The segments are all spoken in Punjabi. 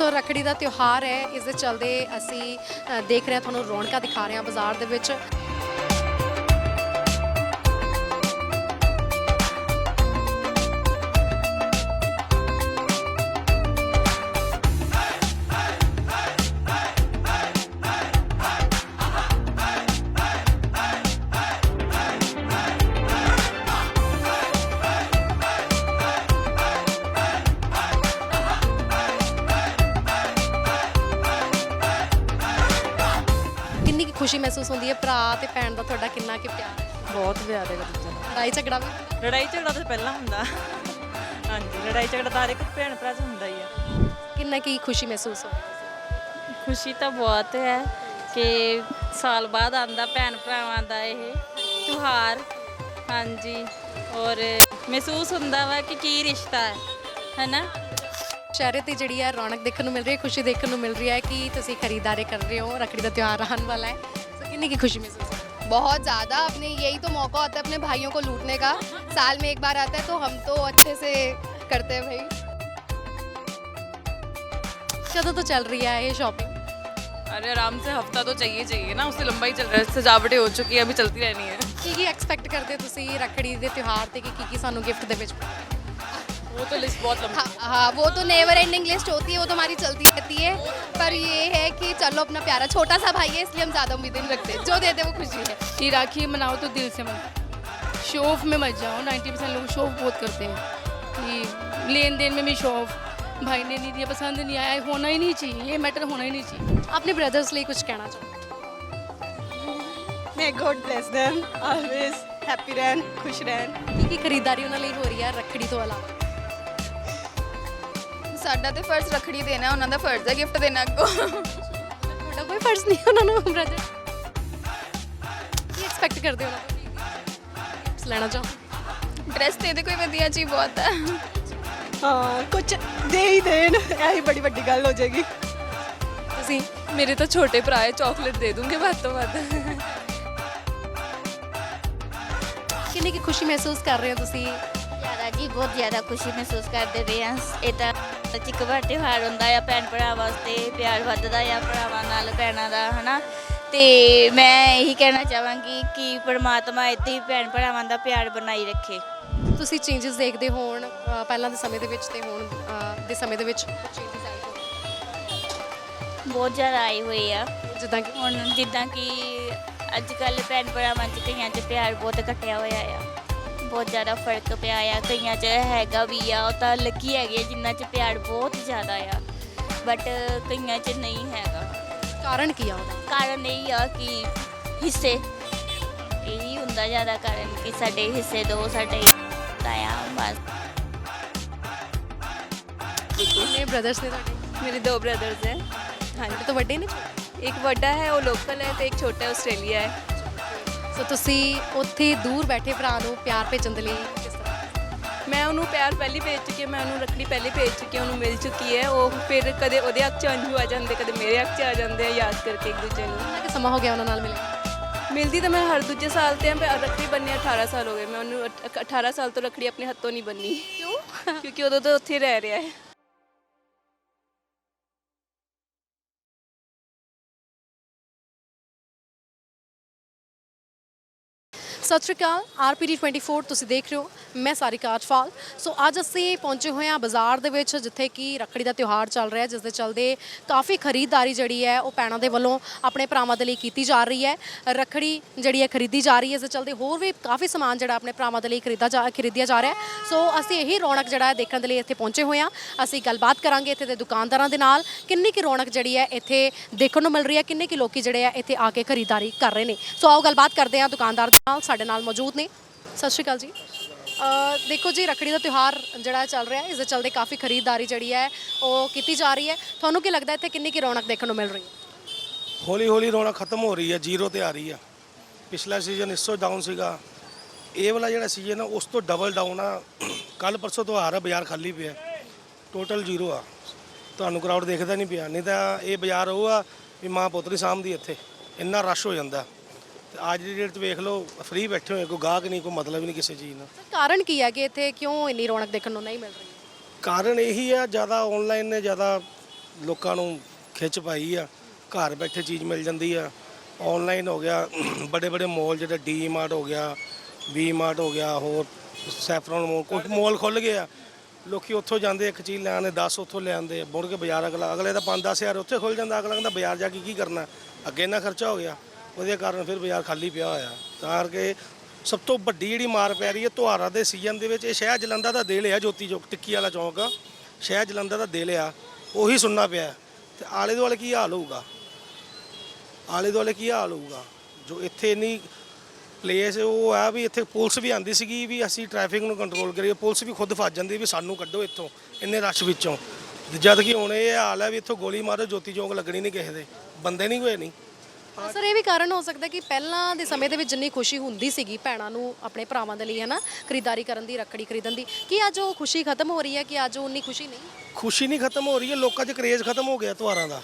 ਸੋ ਰੱਖੜੀ ਦਾ ਤਿਉਹਾਰ ਹੈ, ਇਸ ਦੇ ਚਲਦੇ ਅਸੀਂ ਦੇਖ ਰਹੇ ਹਾਂ, ਤੁਹਾਨੂੰ ਰੌਣਕਾਂ ਦਿਖਾ ਰਹੇ ਹਾਂ ਬਾਜ਼ਾਰ ਦੇ ਵਿੱਚ। ਹੈਗਾ ਦੂਜਾ ਲੜਾਈ ਝਗੜਾ ਵੀ? ਲੜਾਈ ਝਗੜਾ ਤਾਂ ਪਹਿਲਾਂ ਹੁੰਦਾ। ਹਾਂਜੀ ਲੜਾਈ ਝਗੜਾ ਤਾਂ ਹਰ ਇੱਕ ਭੈਣ ਭਰਾ 'ਚ ਹੁੰਦਾ ਹੀ ਆ। ਕਿੰਨਾ ਕੀ ਖੁਸ਼ੀ ਮਹਿਸੂਸ ਹੋ ਖੁਸ਼ੀ ਤਾਂ ਬਹੁਤ ਹੈ ਕਿ ਸਾਲ ਬਾਅਦ ਆਂਦਾ ਭੈਣ ਭਰਾਵਾਂ ਦਾ ਇਹ ਤਿਉਹਾਰ। ਹਾਂਜੀ ਔਰ ਮਹਿਸੂਸ ਹੁੰਦਾ ਵਾ ਕਿ ਕੀ ਰਿਸ਼ਤਾ ਹੈ ਹੈਨਾ? ਚਿਹਰੇ ਤੇ ਜਿਹੜੀ ਹੈ ਰੌਣਕ ਦੇਖਣ ਨੂੰ ਮਿਲ ਰਹੀ ਹੈ ਖੁਸ਼ੀ ਦੇਖਣ ਨੂੰ ਮਿਲ ਰਹੀ ਹੈ ਕਿ ਤੁਸੀਂ ਖਰੀਦਦਾਰੀ ਕਰ ਰਹੇ ਹੋ ਰੱਖੜੀ ਦਾ ਤਿਉਹਾਰ ਆਉਣ ਵਾਲਾ ਹੈ। ਸੋ ਕਿੰਨੀ ਕੀ ਖੁਸ਼ੀ ਮਹਿਸੂਸ ਹੋ ਰਹੀ ਹੈ? बहुत ज़्यादा अपने यही तो मौका होता है अपने भाइयों को लूटने का साल में एक बार आता है तो हम तो अच्छे से करते हैं भाई ਕਦੋਂ ਤੋਂ ਚੱਲ ਰਹੀ ਹੈ ਇਹ ਸ਼ਾਪਿੰਗ अरे आराम से हफ्ता तो चाहिए चाहिए ना उससे लंबा ही चल रहा है सजावटें हो चुकी है अभी चलती रहनी है ਕੀ ਕੀ ਐਕਸਪੈਕਟ ਕਰਦੇ ਹੋ ਤੁਸੀਂ ਰੱਖੜੀ ਦੇ ਤਿਉਹਾਰ ਤੇ ਕਿ ਕੀ ਕੀ ਸਾਨੂੰ ਗਿਫਟ ਦੇ ਵਿੱਚ वो तो लिस्ट बहुत लंबी हाँ हाँ वो तो नेवर एंडिंग लिस्ट होती है वो तो हमारी चलती रहती है पर ये है कि चलो अपना प्यारा छोटा सा भाई है इसलिए हम ज़्यादा उम्मीदें नहीं रखते जो देते वो खुशी है कि राखी मनाओ तो दिल से मनाओ शो ऑफ में मत जाओ 90 परसेंट लोग शो ऑफ बहुत करते हैं कि लेन देन में भी शो ऑफ भाई ने नहीं दिया पसंद नहीं आया होना ही नहीं चाहिए ये मैटर होना ही नहीं चाहिए ਆਪਣੇ ਬ੍ਰਦਰਸ ਲਈ ਕੁਝ ਕਹਿਣਾ ਚਾਹੋ May God bless them. Always happy ਰਹਿਣ ਖੁਸ਼ ਰਹਿਣ ਕੀ ਕੀ ਖਰੀਦਦਾਰੀ ਉਹਨਾਂ ਲਈ ਹੋ ਰਹੀ ਹੈ ਰੱਖੜੀ ਤੋਂ ਇਲਾਵਾ ਸਾਡਾ ਤੇ ਫਰਜ਼ ਰਖੜੀ ਦੇਣਾ ਉਹਨਾਂ ਦਾ ਫਰਜ਼ ਹੈ ਗਿਫਟ ਦੇਣਾ ਅੱਗੋਂ। ਤੁਹਾਡਾ ਕੋਈ ਫਰਜ਼ ਨਹੀਂ ਉਹਨਾਂ ਨੂੰ ਬ੍ਰਦਰ ਕੀ ਐਕਸਪੈਕਟ ਕਰਦੇ ਹੋ? ਉਹਨਾਂ ਤੋਂ ਲੈਣਾ ਚਾਹੋ? ਡਰੈਸ ਤੇ ਇਹਦੇ ਕੋਈ ਵਧੀਆ ਜੀ ਬਹੁਤ ਹੈ। ਹਾਂ ਕੁਝ ਦੇ ਹੀ ਦੇਣ ਐਹੀ ਬੜੀ ਵੱਡੀ ਗੱਲ ਹੋ ਜਾਏਗੀ। ਤੁਸੀਂ ਮੇਰੇ ਤਾਂ ਛੋਟੇ ਭਰਾ ਹੈ ਚਾਕਲੇਟ ਦੇ ਦੂੰਗੇ ਵੱਧ ਤੋਂ ਵੱਧ। ਕਿੰਨੀ ਕਿ ਖੁਸ਼ੀ ਮਹਿਸੂਸ ਕਰ ਰਹੇ ਹੋ ਤੁਸੀਂ? ਜ਼ਿਆਦਾ ਜੀ ਬਹੁਤ ਜ਼ਿਆਦਾ ਖੁਸ਼ੀ ਮਹਿਸੂਸ ਕਰਦੇ ਰਹੇ ਹਾਂ। ਇਹ ਤਾਂ ਚਿੱਕ ਭਰ ਤਿਉਹਾਰ ਹੁੰਦਾ ਆ ਭੈਣ ਭਰਾ ਵਾਸਤੇ ਪਿਆਰ ਵੱਧਦਾ ਆ ਭਰਾਵਾਂ ਨਾਲ ਭੈਣਾਂ ਦਾ ਹਨਾ? ਤੇ ਮੈਂ ਇਹੀ ਕਹਿਣਾ ਚਾਹਾਂਗੀ ਕਿ ਪ੍ਰਮਾਤਮਾ ਇੱਥੇ ਹੀ ਭੈਣ ਭਰਾਵਾਂ ਦਾ ਪਿਆਰ ਬਣਾਈ ਰੱਖੇ। ਤੁਸੀਂ ਚੇਂਜਸ ਦੇਖਦੇ ਹੋਣ ਅ, ਪਹਿਲਾਂ ਦੇ ਸਮੇਂ ਦੇ ਵਿੱਚ ਤੇ ਹੁਣ ਅ, ਦੇ ਸਮੇਂ ਦੇ ਵਿੱਚ ਚੇਂਜਸ ਆਏ ਹੋਣ? ਬਹੁਤ ਜ਼ਿਆਦਾ ਆਏ ਹੋਏ ਆ। ਜਿੱਦਾਂ ਕਿ? ਹੁਣ ਜਿੱਦਾਂ ਕਿ ਅੱਜ ਕੱਲ ਭੈਣ ਭਰਾਵਾਂ ਚ ਕਈਆਂ ਚ ਪਿਆਰ ਬਹੁਤ ਘਟਿਆ ਹੋਇਆ ਆ। ਬਹੁਤ ਜ਼ਿਆਦਾ ਫਰਕ ਪਿਆ ਆ ਕਈਆਂ ਚ ਹੈਗਾ ਵੀ ਆ ਉਹ ਤਾਂ ਲੱਕੀ ਹੈਗੇ ਆ ਜਿਨ੍ਹਾਂ ਚ ਪਿਆਰ ਬਹੁਤ ਜ਼ਿਆਦਾ ਆ ਬਟ ਕਈਆਂ ਚ ਨਹੀਂ ਹੈਗਾ ਕਾਰਨ ਕੀ ਆ ਉਹਦਾ ਕਾਰਨ ਇਹ ਆ ਕਿ ਹਿੱਸੇ ਇਹੀ ਹੁੰਦਾ ਜ਼ਿਆਦਾ ਕਾਰਨ ਕਿ ਸਾਡੇ ਹਿੱਸੇ ਦੋ ਸਾਡੇ ਤਾਇਆ ਬਸ ਕਿੰਨੇ ਬ੍ਰਦਰਸ ਨੇ ਤੁਹਾਡੇ मेरे दो ब्रदर्स हैं ਤੁਹਾਡੇ ਤੋਂ ਵੱਡੇ ਨੇ ਛੋਟੇ? एक बड़ा है वो लोकल है तो एक छोटा है ऑस्ट्रेलिया है ਸੋ ਤੁਸੀਂ ਉੱਥੇ ਦੂਰ ਬੈਠੇ ਭਰਾ ਨੂੰ ਪਿਆਰ ਭੇਜਣ ਦੇ ਲਈ ਕਿਸ ਤਰ੍ਹਾਂ? ਮੈਂ ਉਹਨੂੰ ਪਿਆਰ ਪਹਿਲੀ ਭੇਜ ਚੁੱਕੀ ਹਾਂ ਮੈਂ ਉਹਨੂੰ ਰੱਖੜੀ ਪਹਿਲੇ ਭੇਜ ਚੁੱਕੀ ਹਾਂ ਉਹਨੂੰ ਮਿਲ ਚੁੱਕੀ ਹੈ। ਉਹ ਫਿਰ ਕਦੇ ਉਹਦੇ ਅੱਖ 'ਚ ਅੰਜੂ ਆ ਜਾਂਦੇ ਕਦੇ ਮੇਰੇ ਅੱਖ 'ਚ ਆ ਜਾਂਦੇ ਆ ਯਾਦ ਕਰਕੇ ਇੱਕ ਦੂਜੇ ਨੂੰ। ਕਿੰਨਾ ਕੁ ਸਮਾਂ ਹੋ ਗਿਆ ਉਹਨਾਂ ਨਾਲ ਮਿਲੇ ਮਿਲਦੀ ਤਾਂ ਮੈਂ ਹਰ ਦੂਜੇ ਸਾਲ ਤੇ ਪਰ ਰੱਖੜੀ ਬੰਨੇ 18 ਸਾਲ ਹੋ ਗਏ। ਮੈਂ ਉਹਨੂੰ ਅਠ- 18 ਸਾਲ ਤੋਂ ਰੱਖੜੀ ਆਪਣੇ ਹੱਥੋਂ ਨਹੀਂ ਬੰਨੀ। ਕਿਉਂ? ਕਿਉਂਕਿ ਉਦੋਂ ਤੋਂ ਉੱਥੇ ਰਹਿ ਰਿਹਾ ਹੈ। ਸਤਿ ਸ਼੍ਰੀ ਅਕਾਲ। ਆਰਪੀਡੀ 24 ਤੁਸੀਂ ਦੇਖ ਰਹੇ ਹੋ। ਮੈਂ ਸਾਰਿਕਾ ਅਟਫਾਲ ਸੋ ਅੱਜ ਅਸੀਂ ਪਹੁੰਚੇ ਹੋਏ ਹਾਂ ਬਾਜ਼ਾਰ ਦੇ ਵਿੱਚ, ਜਿੱਥੇ ਕਿ ਰੱਖੜੀ ਦਾ ਤਿਉਹਾਰ ਚੱਲ ਰਿਹਾ ਜਿਸ ਦੇ ਚੱਲਦੇ ਕਾਫੀ ਖਰੀਦਦਾਰੀ ਜਿਹੜੀ ਹੈ, ਉਹ ਪੈਣਾ ਦੇ ਵੱਲੋਂ ਆਪਣੇ ਭਰਾਵਾਂ ਦੇ ਲਈ ਕੀਤੀ ਜਾ ਰਹੀ ਹੈ। ਰੱਖੜੀ ਜਿਹੜੀ ਹੈ, ਖਰੀਦੀ ਜਾ ਰਹੀ ਹੈ, ਇਸ ਦੇ ਚੱਲਦੇ ਹੋਰ ਵੀ ਕਾਫੀ ਸਮਾਨ ਜਿਹੜਾ ਆਪਣੇ ਭਰਾਵਾਂ ਦੇ ਲਈ ਖਰੀਦਾ ਜਾ, ਖਰੀਦਿਆ ਜਾ ਰਿਹਾ ਹੈ। ਸੋ ਅਸੀਂ ਇਹੀ ਰੌਣਕ ਜਿਹੜਾ ਹੈ, ਦੇਖਣ ਦੇ ਲਈ ਇੱਥੇ ਪਹੁੰਚੇ ਹੋਏ ਹਾਂ। ਅਸੀਂ ਗੱਲਬਾਤ ਕਰਾਂਗੇ ਇੱਥੇ ਦੇ ਦੁਕਾਨਦਾਰਾਂ ਦੇ ਨਾਲ, ਕਿੰਨੀ ਕੀ ਰੌਣਕ ਜਿਹੜੀ ਹੈ, ਇੱਥੇ ਦੇਖਣ ਨੂੰ ਮਿਲ ਰਹੀ ਹੈ, ਕਿੰਨੇ ਕੀ ਲੋਕੀ ਜਿਹੜੇ ਆ, ਇੱਥੇ ਆ ਕੇ ਖਰੀਦਦਾਰੀ ਕਰ ਰਹੇ ਨੇ। ਸੋ ਆਓ ਗੱਲਬਾਤ ਕਰਦੇ ਹਾਂ ਦੁਕਾਨਦਾਰ ਦੇ ਨਾਲ ਸਾਡੇ ਨਾਲ ਮੌਜੂਦ ਨੇ। ਸਤਿ ਸ਼੍ਰੀ ਅਕਾਲ ਜੀ। ਦੇਖੋ ਜੀ, ਰੱਖੜੀ ਦਾ ਤਿਉਹਾਰ ਜਿਹੜਾ ਚੱਲ ਰਿਹਾ ਹੈ, ਇਸ ਦੇ ਚੱਲਦੇ ਕਾਫੀ ਖਰੀਦਦਾਰੀ ਜਿਹੜੀ ਹੈ, ਉਹ ਕੀਤੀ ਜਾ ਰਹੀ ਹੈ। ਤੁਹਾਨੂੰ ਕੀ ਲੱਗਦਾ ਇੱਥੇ ਕਿੰਨੀ ਕੀ ਰੌਣਕ ਦੇਖਣ ਨੂੰ ਮਿਲ ਰਹੀ ਹੈ? ਹੌਲੀ ਹੌਲੀ ਰੌਣਕ ਖਤਮ ਹੋ ਰਹੀ ਹੈ, ਜ਼ੀਰੋ ਤੇ ਆ ਰਹੀ ਆ ਪਿਛਲਾ ਸੀਜ਼ਨ ਇਸ ਤੋਂ ਡਾਊਨ ਸੀਗਾ। ਇਹ ਵਾਲਾ ਜਿਹੜਾ ਸੀਜ਼ਨ ਆ, ਉਸ ਤੋਂ ਡਬਲ ਡਾਊਨ ਆ। ਕੱਲ ਪਰਸੋਂ ਤੋਂ ਆ ਰਿਹਾ ਬਾਜ਼ਾਰ ਖਾਲੀ ਪਿਆ। ਟੋਟਲ ਜ਼ੀਰੋ ਆ। ਤੁਹਾਨੂੰ ਕਰਾਊਡ ਦੇਖਦਾ ਨਹੀਂ ਪਿਆ। ਨਹੀਂ ਤਾਂ ਇਹ ਬਾਜ਼ਾਰ ਉਹ ਆ ਵੀ ਮਾਂ ਪੁੱਤਰੀ ਸਾਹਮਣੇ ਇੱਥੇ। ਇੰਨਾ ਰਸ਼ ਹੋ ਜਾਂਦਾ। ਤੇ ਅੱਜ ਦੀ ਡੇਟ 'ਚ ਵੇਖ ਲਓ ਫ੍ਰੀ ਬੈਠੇ ਹੋਏ ਕੋਈ ਗਾਹਕ ਨਹੀਂ ਕੋਈ ਮਤਲਬ ਨਹੀਂ ਕਿਸੇ ਚੀਜ਼ ਨਾਲ ਸਰ ਕਾਰਨ ਕੀ ਹੈ ਕਿ ਇੱਥੇ ਕਿਉਂ ਇੰਨੀ ਰੌਣਕ ਦੇਖਣ ਨੂੰ ਨਹੀਂ ਮਿਲ ਰਹੀ? ਕਾਰਨ ਇਹੀ ਆ ਜ਼ਿਆਦਾ ਆਨਲਾਈਨ ਨੇ ਜ਼ਿਆਦਾ ਲੋਕਾਂ ਨੂੰ ਖਿੱਚ ਪਾਈ ਆ। ਘਰ ਬੈਠੇ ਚੀਜ਼ ਮਿਲ ਜਾਂਦੀ ਆ। ਆਨਲਾਈਨ ਹੋ ਗਿਆ ਬੜੇ ਬੜੇ ਮਾਲ ਜਿਹੜੇ ਡੀ ਮਾਰਟ ਹੋ ਗਿਆ ਵੀ ਮਾਰਟ ਹੋ ਗਿਆ ਹੋਰ ਸੈਫਰਨ ਮਾਲ ਕੁਝ ਮਾਲ ਖੁੱਲ ਗਏ ਆ। ਲੋਕੀ ਉੱਥੋਂ ਜਾਂਦੇ ਇੱਕ ਚੀਜ਼ ਲੈਣ 10 ਉੱਥੋਂ ਲੈ ਆਉਂਦੇ ਮੁੜ ਕੇ ਬਾਜ਼ਾਰ ਅਗਲਾ ਅਗਲੇ ਦਾ 5 ਹਜ਼ਾਰ ਉੱਥੇ ਖੁੱਲ ਜਾਂਦਾ ਅਗਲਾ ਕਹਿੰਦਾ ਬਾਜ਼ਾਰ ਜਾ ਕੇ ਕੀ ਕਰਨਾ? ਅੱਗੇ ਇੰਨਾ ਖਰਚਾ ਹੋ ਗਿਆ। ਉਹਦੇ ਕਾਰਨ ਫਿਰ ਬਾਜ਼ਾਰ ਖਾਲੀ ਪਿਆ ਹੋਇਆ। ਤਾਂ ਕਰਕੇ ਸਭ ਤੋਂ ਵੱਡੀ ਜਿਹੜੀ ਮਾਰ ਪੈ ਰਹੀ ਹੈ ਤੁਹਾਰਾ ਦੇ ਸੀਜ਼ਨ ਦੇ ਵਿੱਚ, ਇਹ ਸ਼ਹਿਰ ਜਲੰਧਰ ਦਾ ਦਿਲ ਆ, ਜੋਤੀ ਚੌਕ, ਟਿੱਕੀ ਵਾਲਾ ਚੌਕ। ਸ਼ਹਿਰ ਜਲੰਧਰ ਦਾ ਦਿਲ ਆ, ਉਹੀ ਸੁਣਨਾ ਪਿਆ। ਤੇ ਆਲੇ ਦੁਆਲੇ ਕੀ ਹਾਲ ਹੋਊਗਾ? ਆਲੇ ਦੁਆਲੇ ਕੀ ਹਾਲ ਹੋਊਗਾ? ਜੋ ਇੱਥੇ ਇੰਨੀ ਪਲੇਸ ਉਹ ਆ ਵੀ ਇੱਥੇ ਪੁਲਿਸ ਵੀ ਆਂਦੀ ਸੀਗੀ ਵੀ ਅਸੀਂ ਟ੍ਰੈਫਿਕ ਨੂੰ ਕੰਟਰੋਲ ਕਰੀਏ। ਪੁਲਿਸ ਵੀ ਖੁਦ ਫਸ ਜਾਂਦੀ ਵੀ ਸਾਨੂੰ ਕੱਢੋ ਇੱਥੋਂ, ਇੰਨੇ ਰਸ਼ ਵਿੱਚੋਂ। ਤੇ ਜਦ ਕਿ ਹੁਣ ਇਹ ਹਾਲ ਹੈ ਵੀ ਇੱਥੋਂ ਗੋਲੀ ਮਾਰੋ, ਜੋਤੀ ਚੌਂਕ ਲੱਗਣੀ ਨਹੀਂ ਕਿਸੇ ਦੇ। ਬੰਦੇ ਨਹੀਂ ਹੋਏ ਨਹੀਂ। ਸਰ, ਇਹ ਵੀ ਕਾਰਨ ਹੋ ਸਕਦਾ ਕਿ ਪਹਿਲਾਂ ਦੇ ਸਮੇਂ ਦੇ ਵਿੱਚ ਜਿੰਨੀ ਖੁਸ਼ੀ ਹੁੰਦੀ ਸੀਗੀ ਭੈਣਾਂ ਨੂੰ ਆਪਣੇ ਭਰਾਵਾਂ ਦੇ ਲਈ ਹੈ ਖਰੀਦਦਾਰੀ ਕਰਨ ਦੀ, ਰੱਖੜੀ ਖਰੀਦਣ ਦੀ, ਕੀ ਅੱਜ ਉਹ ਖੁਸ਼ੀ ਖਤਮ ਹੋ ਰਹੀ ਹੈ ਕਿ ਅੱਜ ਉਹ ਉਨੀ ਖੁਸ਼ੀ ਨਹੀਂ? ਖੁਸ਼ੀ ਨਹੀਂ ਖਤਮ ਹੋ ਰਹੀ ਹੈ, ਲੋਕਾਂ 'ਚ ਕਰੇਜ਼ ਖਤਮ ਹੋ ਗਿਆ ਤਿਉਹਾਰਾਂ ਦਾ।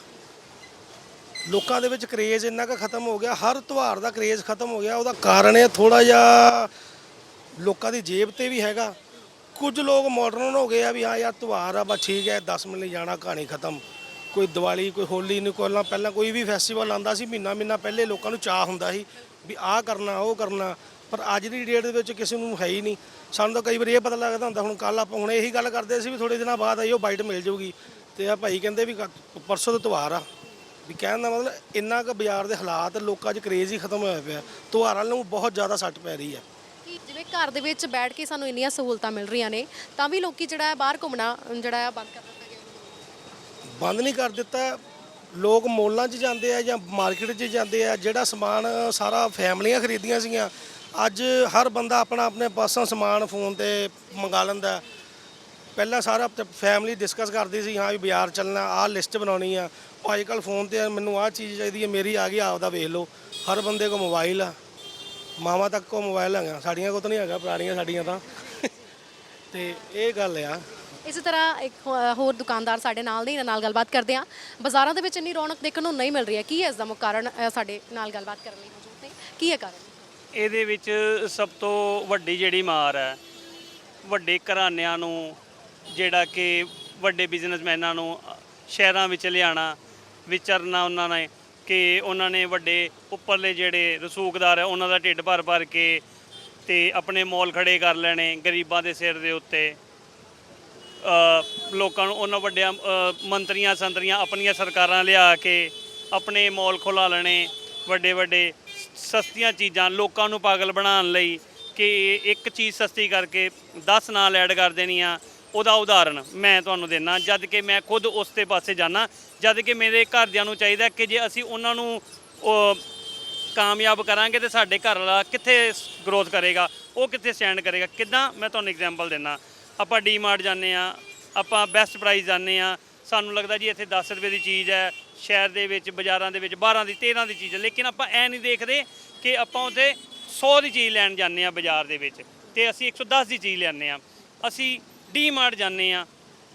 ਲੋਕਾਂ ਦੇ ਵਿੱਚ ਕਰੇਜ਼ ਇੰਨਾ ਕੁ ਖਤਮ ਹੋ ਗਿਆ, ਹਰ ਤਿਉਹਾਰ ਦਾ ਕਰੇਜ਼ ਖਤਮ ਹੋ ਗਿਆ, ਉਹਦਾ ਕਾਰਨ ਇਹ ਥੋੜਾ ਜਿਹਾ ਲੋਕਾਂ ਦੀ ਜੇਬ ਤੇ ਵੀ ਹੈਗਾ। ਕੁਝ ਲੋਕ ਮਾਡਰਨ ਹੋ ਗਏ ਆ ਵੀ ਹਾਂ ਯਾਰ, ਤਿਉਹਾਰ ਆ, ਬਸ ਠੀਕ ਹੈ 10 ਮਿੰਟ ਲਈ ਜਾਣਾ, ਕਹਾਣੀ ਖਤਮ। ਕੋਈ ਦੀਵਾਲੀ, ਕੋਈ ਹੋਲੀ, ਨਹੀਂ, ਕੋਈ ਪਹਿਲਾਂ ਕੋਈ ਵੀ ਫੈਸਟੀਵਲ ਆਉਂਦਾ ਸੀ, ਮਹੀਨਾ ਮਹੀਨਾ ਪਹਿਲੇ ਲੋਕਾਂ ਨੂੰ ਚਾਹ ਹੁੰਦਾ ਸੀ ਵੀ ਆਹ ਕਰਨਾ, ਉਹ ਕਰਨਾ, ਪਰ ਅੱਜ ਦੀ ਡੇਟ ਦੇ ਵਿੱਚ ਕਿਸੇ ਨੂੰ ਹੈ ਹੀ ਨਹੀਂ। ਸਾਨੂੰ ਤਾਂ ਕਈ ਵਾਰ ਇਹ ਪਤਾ ਲੱਗਦਾ ਹੁੰਦਾ, ਹੁਣ ਕੱਲ ਆਪਾਂ ਹੁਣ ਇਹੀ ਗੱਲ ਕਰਦੇ ਸੀ ਵੀ ਥੋੜੇ ਦਿਨਾਂ ਬਾਅਦ ਆਈ ਉਹ ਬਾਈਟ ਮਿਲ ਜਾਊਗੀ। ਤੇ ਆ ਭਾਈ ਕਹਿੰਦੇ ਵੀ ਕੱਲ੍ਹ- ਪਰਸੋਂ ਤੋਂ ਤਿਉਹਾਰ ਆ। ਵੀ ਕਹਿਣ ਦਾ ਮਤਲਬ ਇੰਨਾ ਕੁ ਬਾਜ਼ਾਰ ਦੇ ਹਾਲਾਤ ਲੋਕਾਂ 'ਚ ਕਰੇਜ਼ ਹੀ ਖਤਮ ਹੋਇਆ ਪਿਆ। ਤਿਉਹਾਰਾਂ ਨੂੰ ਬਹੁਤ ਜ਼ਿਆਦਾ ਸੱਟ ਪੈ ਰਹੀ ਹੈ ਕਿ ਜਿਵੇਂ ਘਰ ਦੇ ਵਿੱਚ ਬੈਠ ਕੇ ਸਾਨੂੰ ਇੰਨੀਆਂ ਸਹੂਲਤਾਂ ਮਿਲ ਰਹੀਆਂ ਨੇ, ਤਾਂ ਵੀ ਲੋਕੀ ਜਿਹੜਾ ਹੈ ਬਾਹਰ ਘੁੰਮਣਾ, ਜਿਹੜਾ ਹੈ ਬੰਦ ਕਰ ਦਿੱਤਾ ਬੰਦ ਨਹੀਂ ਕਰ ਦਿੱਤਾ। ਲੋਕ ਮੋਲਾਂ 'ਚ ਜਾਂਦੇ ਆ ਜਾਂ ਮਾਰਕੀਟ 'ਚ ਜਾਂਦੇ ਆ, ਜਿਹੜਾ ਸਮਾਨ ਸਾਰਾ ਫੈਮਲੀਆਂ ਖਰੀਦੀਆਂ ਸੀਗੀਆਂ। ਅੱਜ ਹਰ ਬੰਦਾ ਆਪਣਾ ਆਪਣੇ ਪਾਸੋਂ ਸਮਾਨ ਫੋਨ ਤੇ ਮੰਗਾ ਲੈਂਦਾ। ਪਹਿਲਾਂ ਸਾਰਾ ਫੈਮਲੀ ਡਿਸਕਸ ਕਰਦੀ ਸੀ, ਹਾਂ ਵੀ ਬਾਜ਼ਾਰ ਚੱਲਣਾ, ਆਹ ਲਿਸਟ ਬਣਾਉਣੀ ਆ। ਉਹ ਅੱਜ ਕੱਲ ਫੋਨ ਤੇ ਮੈਨੂੰ ਆਹ ਚੀਜ਼ ਚਾਹੀਦੀ ਹੈ ਮੇਰੀ ਆ ਗਈ ਆਪਦਾ ਵੇਖ ਲਓ। ਹਰ ਬੰਦੇ ਕੋ ਮੋਬਾਈਲ ਆ। ਮਾਵਾਂ ਤੱਕ ਕੋ ਮੋਬਾਈਲ ਹੈਗਾ, ਸਾਡੀਆਂ ਕੋ ਤਾਂ ਨਹੀਂ ਹੈਗਾ, ਪੁਰਾਣੀਆਂ ਸਾਡੀਆਂ ਤਾਂ। ਤੇ ਇਹ ਗੱਲ ਆ। ਇਸੇ ਤਰ੍ਹਾਂ ਇੱਕ ਹੋ- ਹੋਰ ਦੁਕਾਨਦਾਰ ਸਾਡੇ ਨਾਲ ਨੇ ਇਹਨਾਂ ਨਾਲ ਗੱਲਬਾਤ ਕਰਦੇ ਹਾਂ। ਬਾਜ਼ਾਰਾਂ ਦੇ ਵਿੱਚ ਇੰਨੀ ਰੌਣਕ ਦੇਖਣ ਨੂੰ ਨਹੀਂ ਮਿਲ ਰਹੀ ਹੈ। ਕੀ ਹੈ ਇਸ ਦਾ ਮੁੱਖ ਕਾਰਨ ਅ, ਸਾਡੇ ਨਾਲ ਗੱਲਬਾਤ ਕਰਨ ਲਈ ਮੌਜੂਦ ਨੇ? ਕੀ ਹੈ ਕਾਰਨ? ਇਹਦੇ ਵਿੱਚ ਸਭ ਤੋਂ ਵੱਡੀ ਜਿਹੜੀ ਮਾਰ ਹੈ ਵੱਡੇ ਘਰਾਨਿਆਂ ਨੂੰ ਜਿਹੜਾ ਕਿ ਵੱਡੇ ਬਿਜ਼ਨਸਮੈਨਾਂ ਨੂੰ ਸ਼ਹਿਰਾਂ ਵਿੱਚ ਲਿਆਣਾ ਵਿਚਰਨਾ ਉਹਨਾਂ ਨੇ ਕਿ ਉਹਨਾਂ ਨੇ ਵੱਡੇ ਉੱਪਰਲੇ ਜਿਹੜੇ ਰਸੂਖਦਾਰ ਹੈ ਉਹਨਾਂ ਦਾ ਢਿੱਡ ਭਰ ਭਰ ਕੇ ਤੇ ਆਪਣੇ ਮੌਲ ਖੜੇ ਕਰ ਲੈਣੇ ਗਰੀਬਾਂ ਦੇ ਸਿਰ ਦੇ ਉੱਤੇ। ਲੋਕਾਂ ਨੂੰ ਉਹਨਾਂ ਵੱਡਿਆਂ ਮੰਤਰੀਆਂ, ਸੰਤਰੀਆਂ ਆਪਣੀਆਂ ਸਰਕਾਰਾਂ ਲਿਆ ਕੇ ਆਪਣੇ ਮੌਲ ਖੁਲਾ ਲੈਣੇ, ਵੱਡੇ ਵੱਡੇ ਸਸਤੀਆਂ ਚੀਜ਼ਾਂ ਲੋਕਾਂ ਨੂੰ ਪਾਗਲ ਬਣਾਉਣ ਲਈ ਕਿ ਇੱਕ ਚੀਜ਼ ਸਸਤੀ ਕਰਕੇ 10 ਨਾਲ ਐਡ ਕਰ ਦੇਣੀ ਆ ਉਹਦਾ ਉਦਾਹਰਣ ਮੈਂ ਤੁਹਾਨੂੰ ਦੇਣਾ ਜਦ ਕਿ ਮੈਂ ਖੁਦ ਉਸ ਤੇ ਪਾਸੇ ਜਾਣਾ ਜਦ ਕਿ ਮੇਰੇ ਘਰਦਿਆਂ ਨੂੰ ਚਾਹੀਦਾ ਕਿ ਜੇ ਅਸੀਂ ਉਹਨਾਂ ਨੂੰ ਉਹ ਕਾਮਯਾਬ ਕਰਾਂਗੇ ਤੇ ਸਾਡੇ ਘਰ ਵਾਲਾ ਕਿੱਥੇ ਗਰੋਥ ਕਰੇਗਾ, ਉਹ ਕਿੱਥੇ ਸਟੈਂਡ ਕਰੇਗਾ, ਕਿੱਦਾਂ? ਮੈਂ ਤੁਹਾਨੂੰ ਐਗਜ਼ਾਮਪਲ ਦਿੰਨਾ। ਆਪਾਂ ਡੀਮਾਰਟ ਜਾਂਦੇ ਆ ਆਪਾਂ ਬੈਸਟ ਪ੍ਰਾਈਸ ਜਾਂਦੇ ਆ ਸਾਨੂੰ ਲੱਗਦਾ ਜੀ ਇੱਥੇ 10 ਰੁਪਏ ਦੀ ਚੀਜ਼ ਹੈ, ਸ਼ਹਿਰ ਦੇ ਵਿੱਚ, ਬਾਜ਼ਾਰਾਂ ਦੇ ਵਿੱਚ 12 ਦੀ 13 ਦੀ ਚੀਜ਼ ਹੈ। ਲੇਕਿਨ ਆਪਾਂ ਐ ਨਹੀਂ ਦੇਖਦੇ ਕਿ ਆਪਾਂ ਉੱਥੇ 100 ਦੀ ਚੀਜ਼ ਲੈਣ ਜਾਂਦੇ ਆ ਬਾਜ਼ਾਰ ਦੇ ਵਿੱਚ ਤੇ ਅਸੀਂ 110 ਦੀ ਚੀਜ਼ ਲੈਂਦੇ ਆ ਅਸੀਂ ਡੀਮਾਰਟ ਜਾਂਦੇ ਆ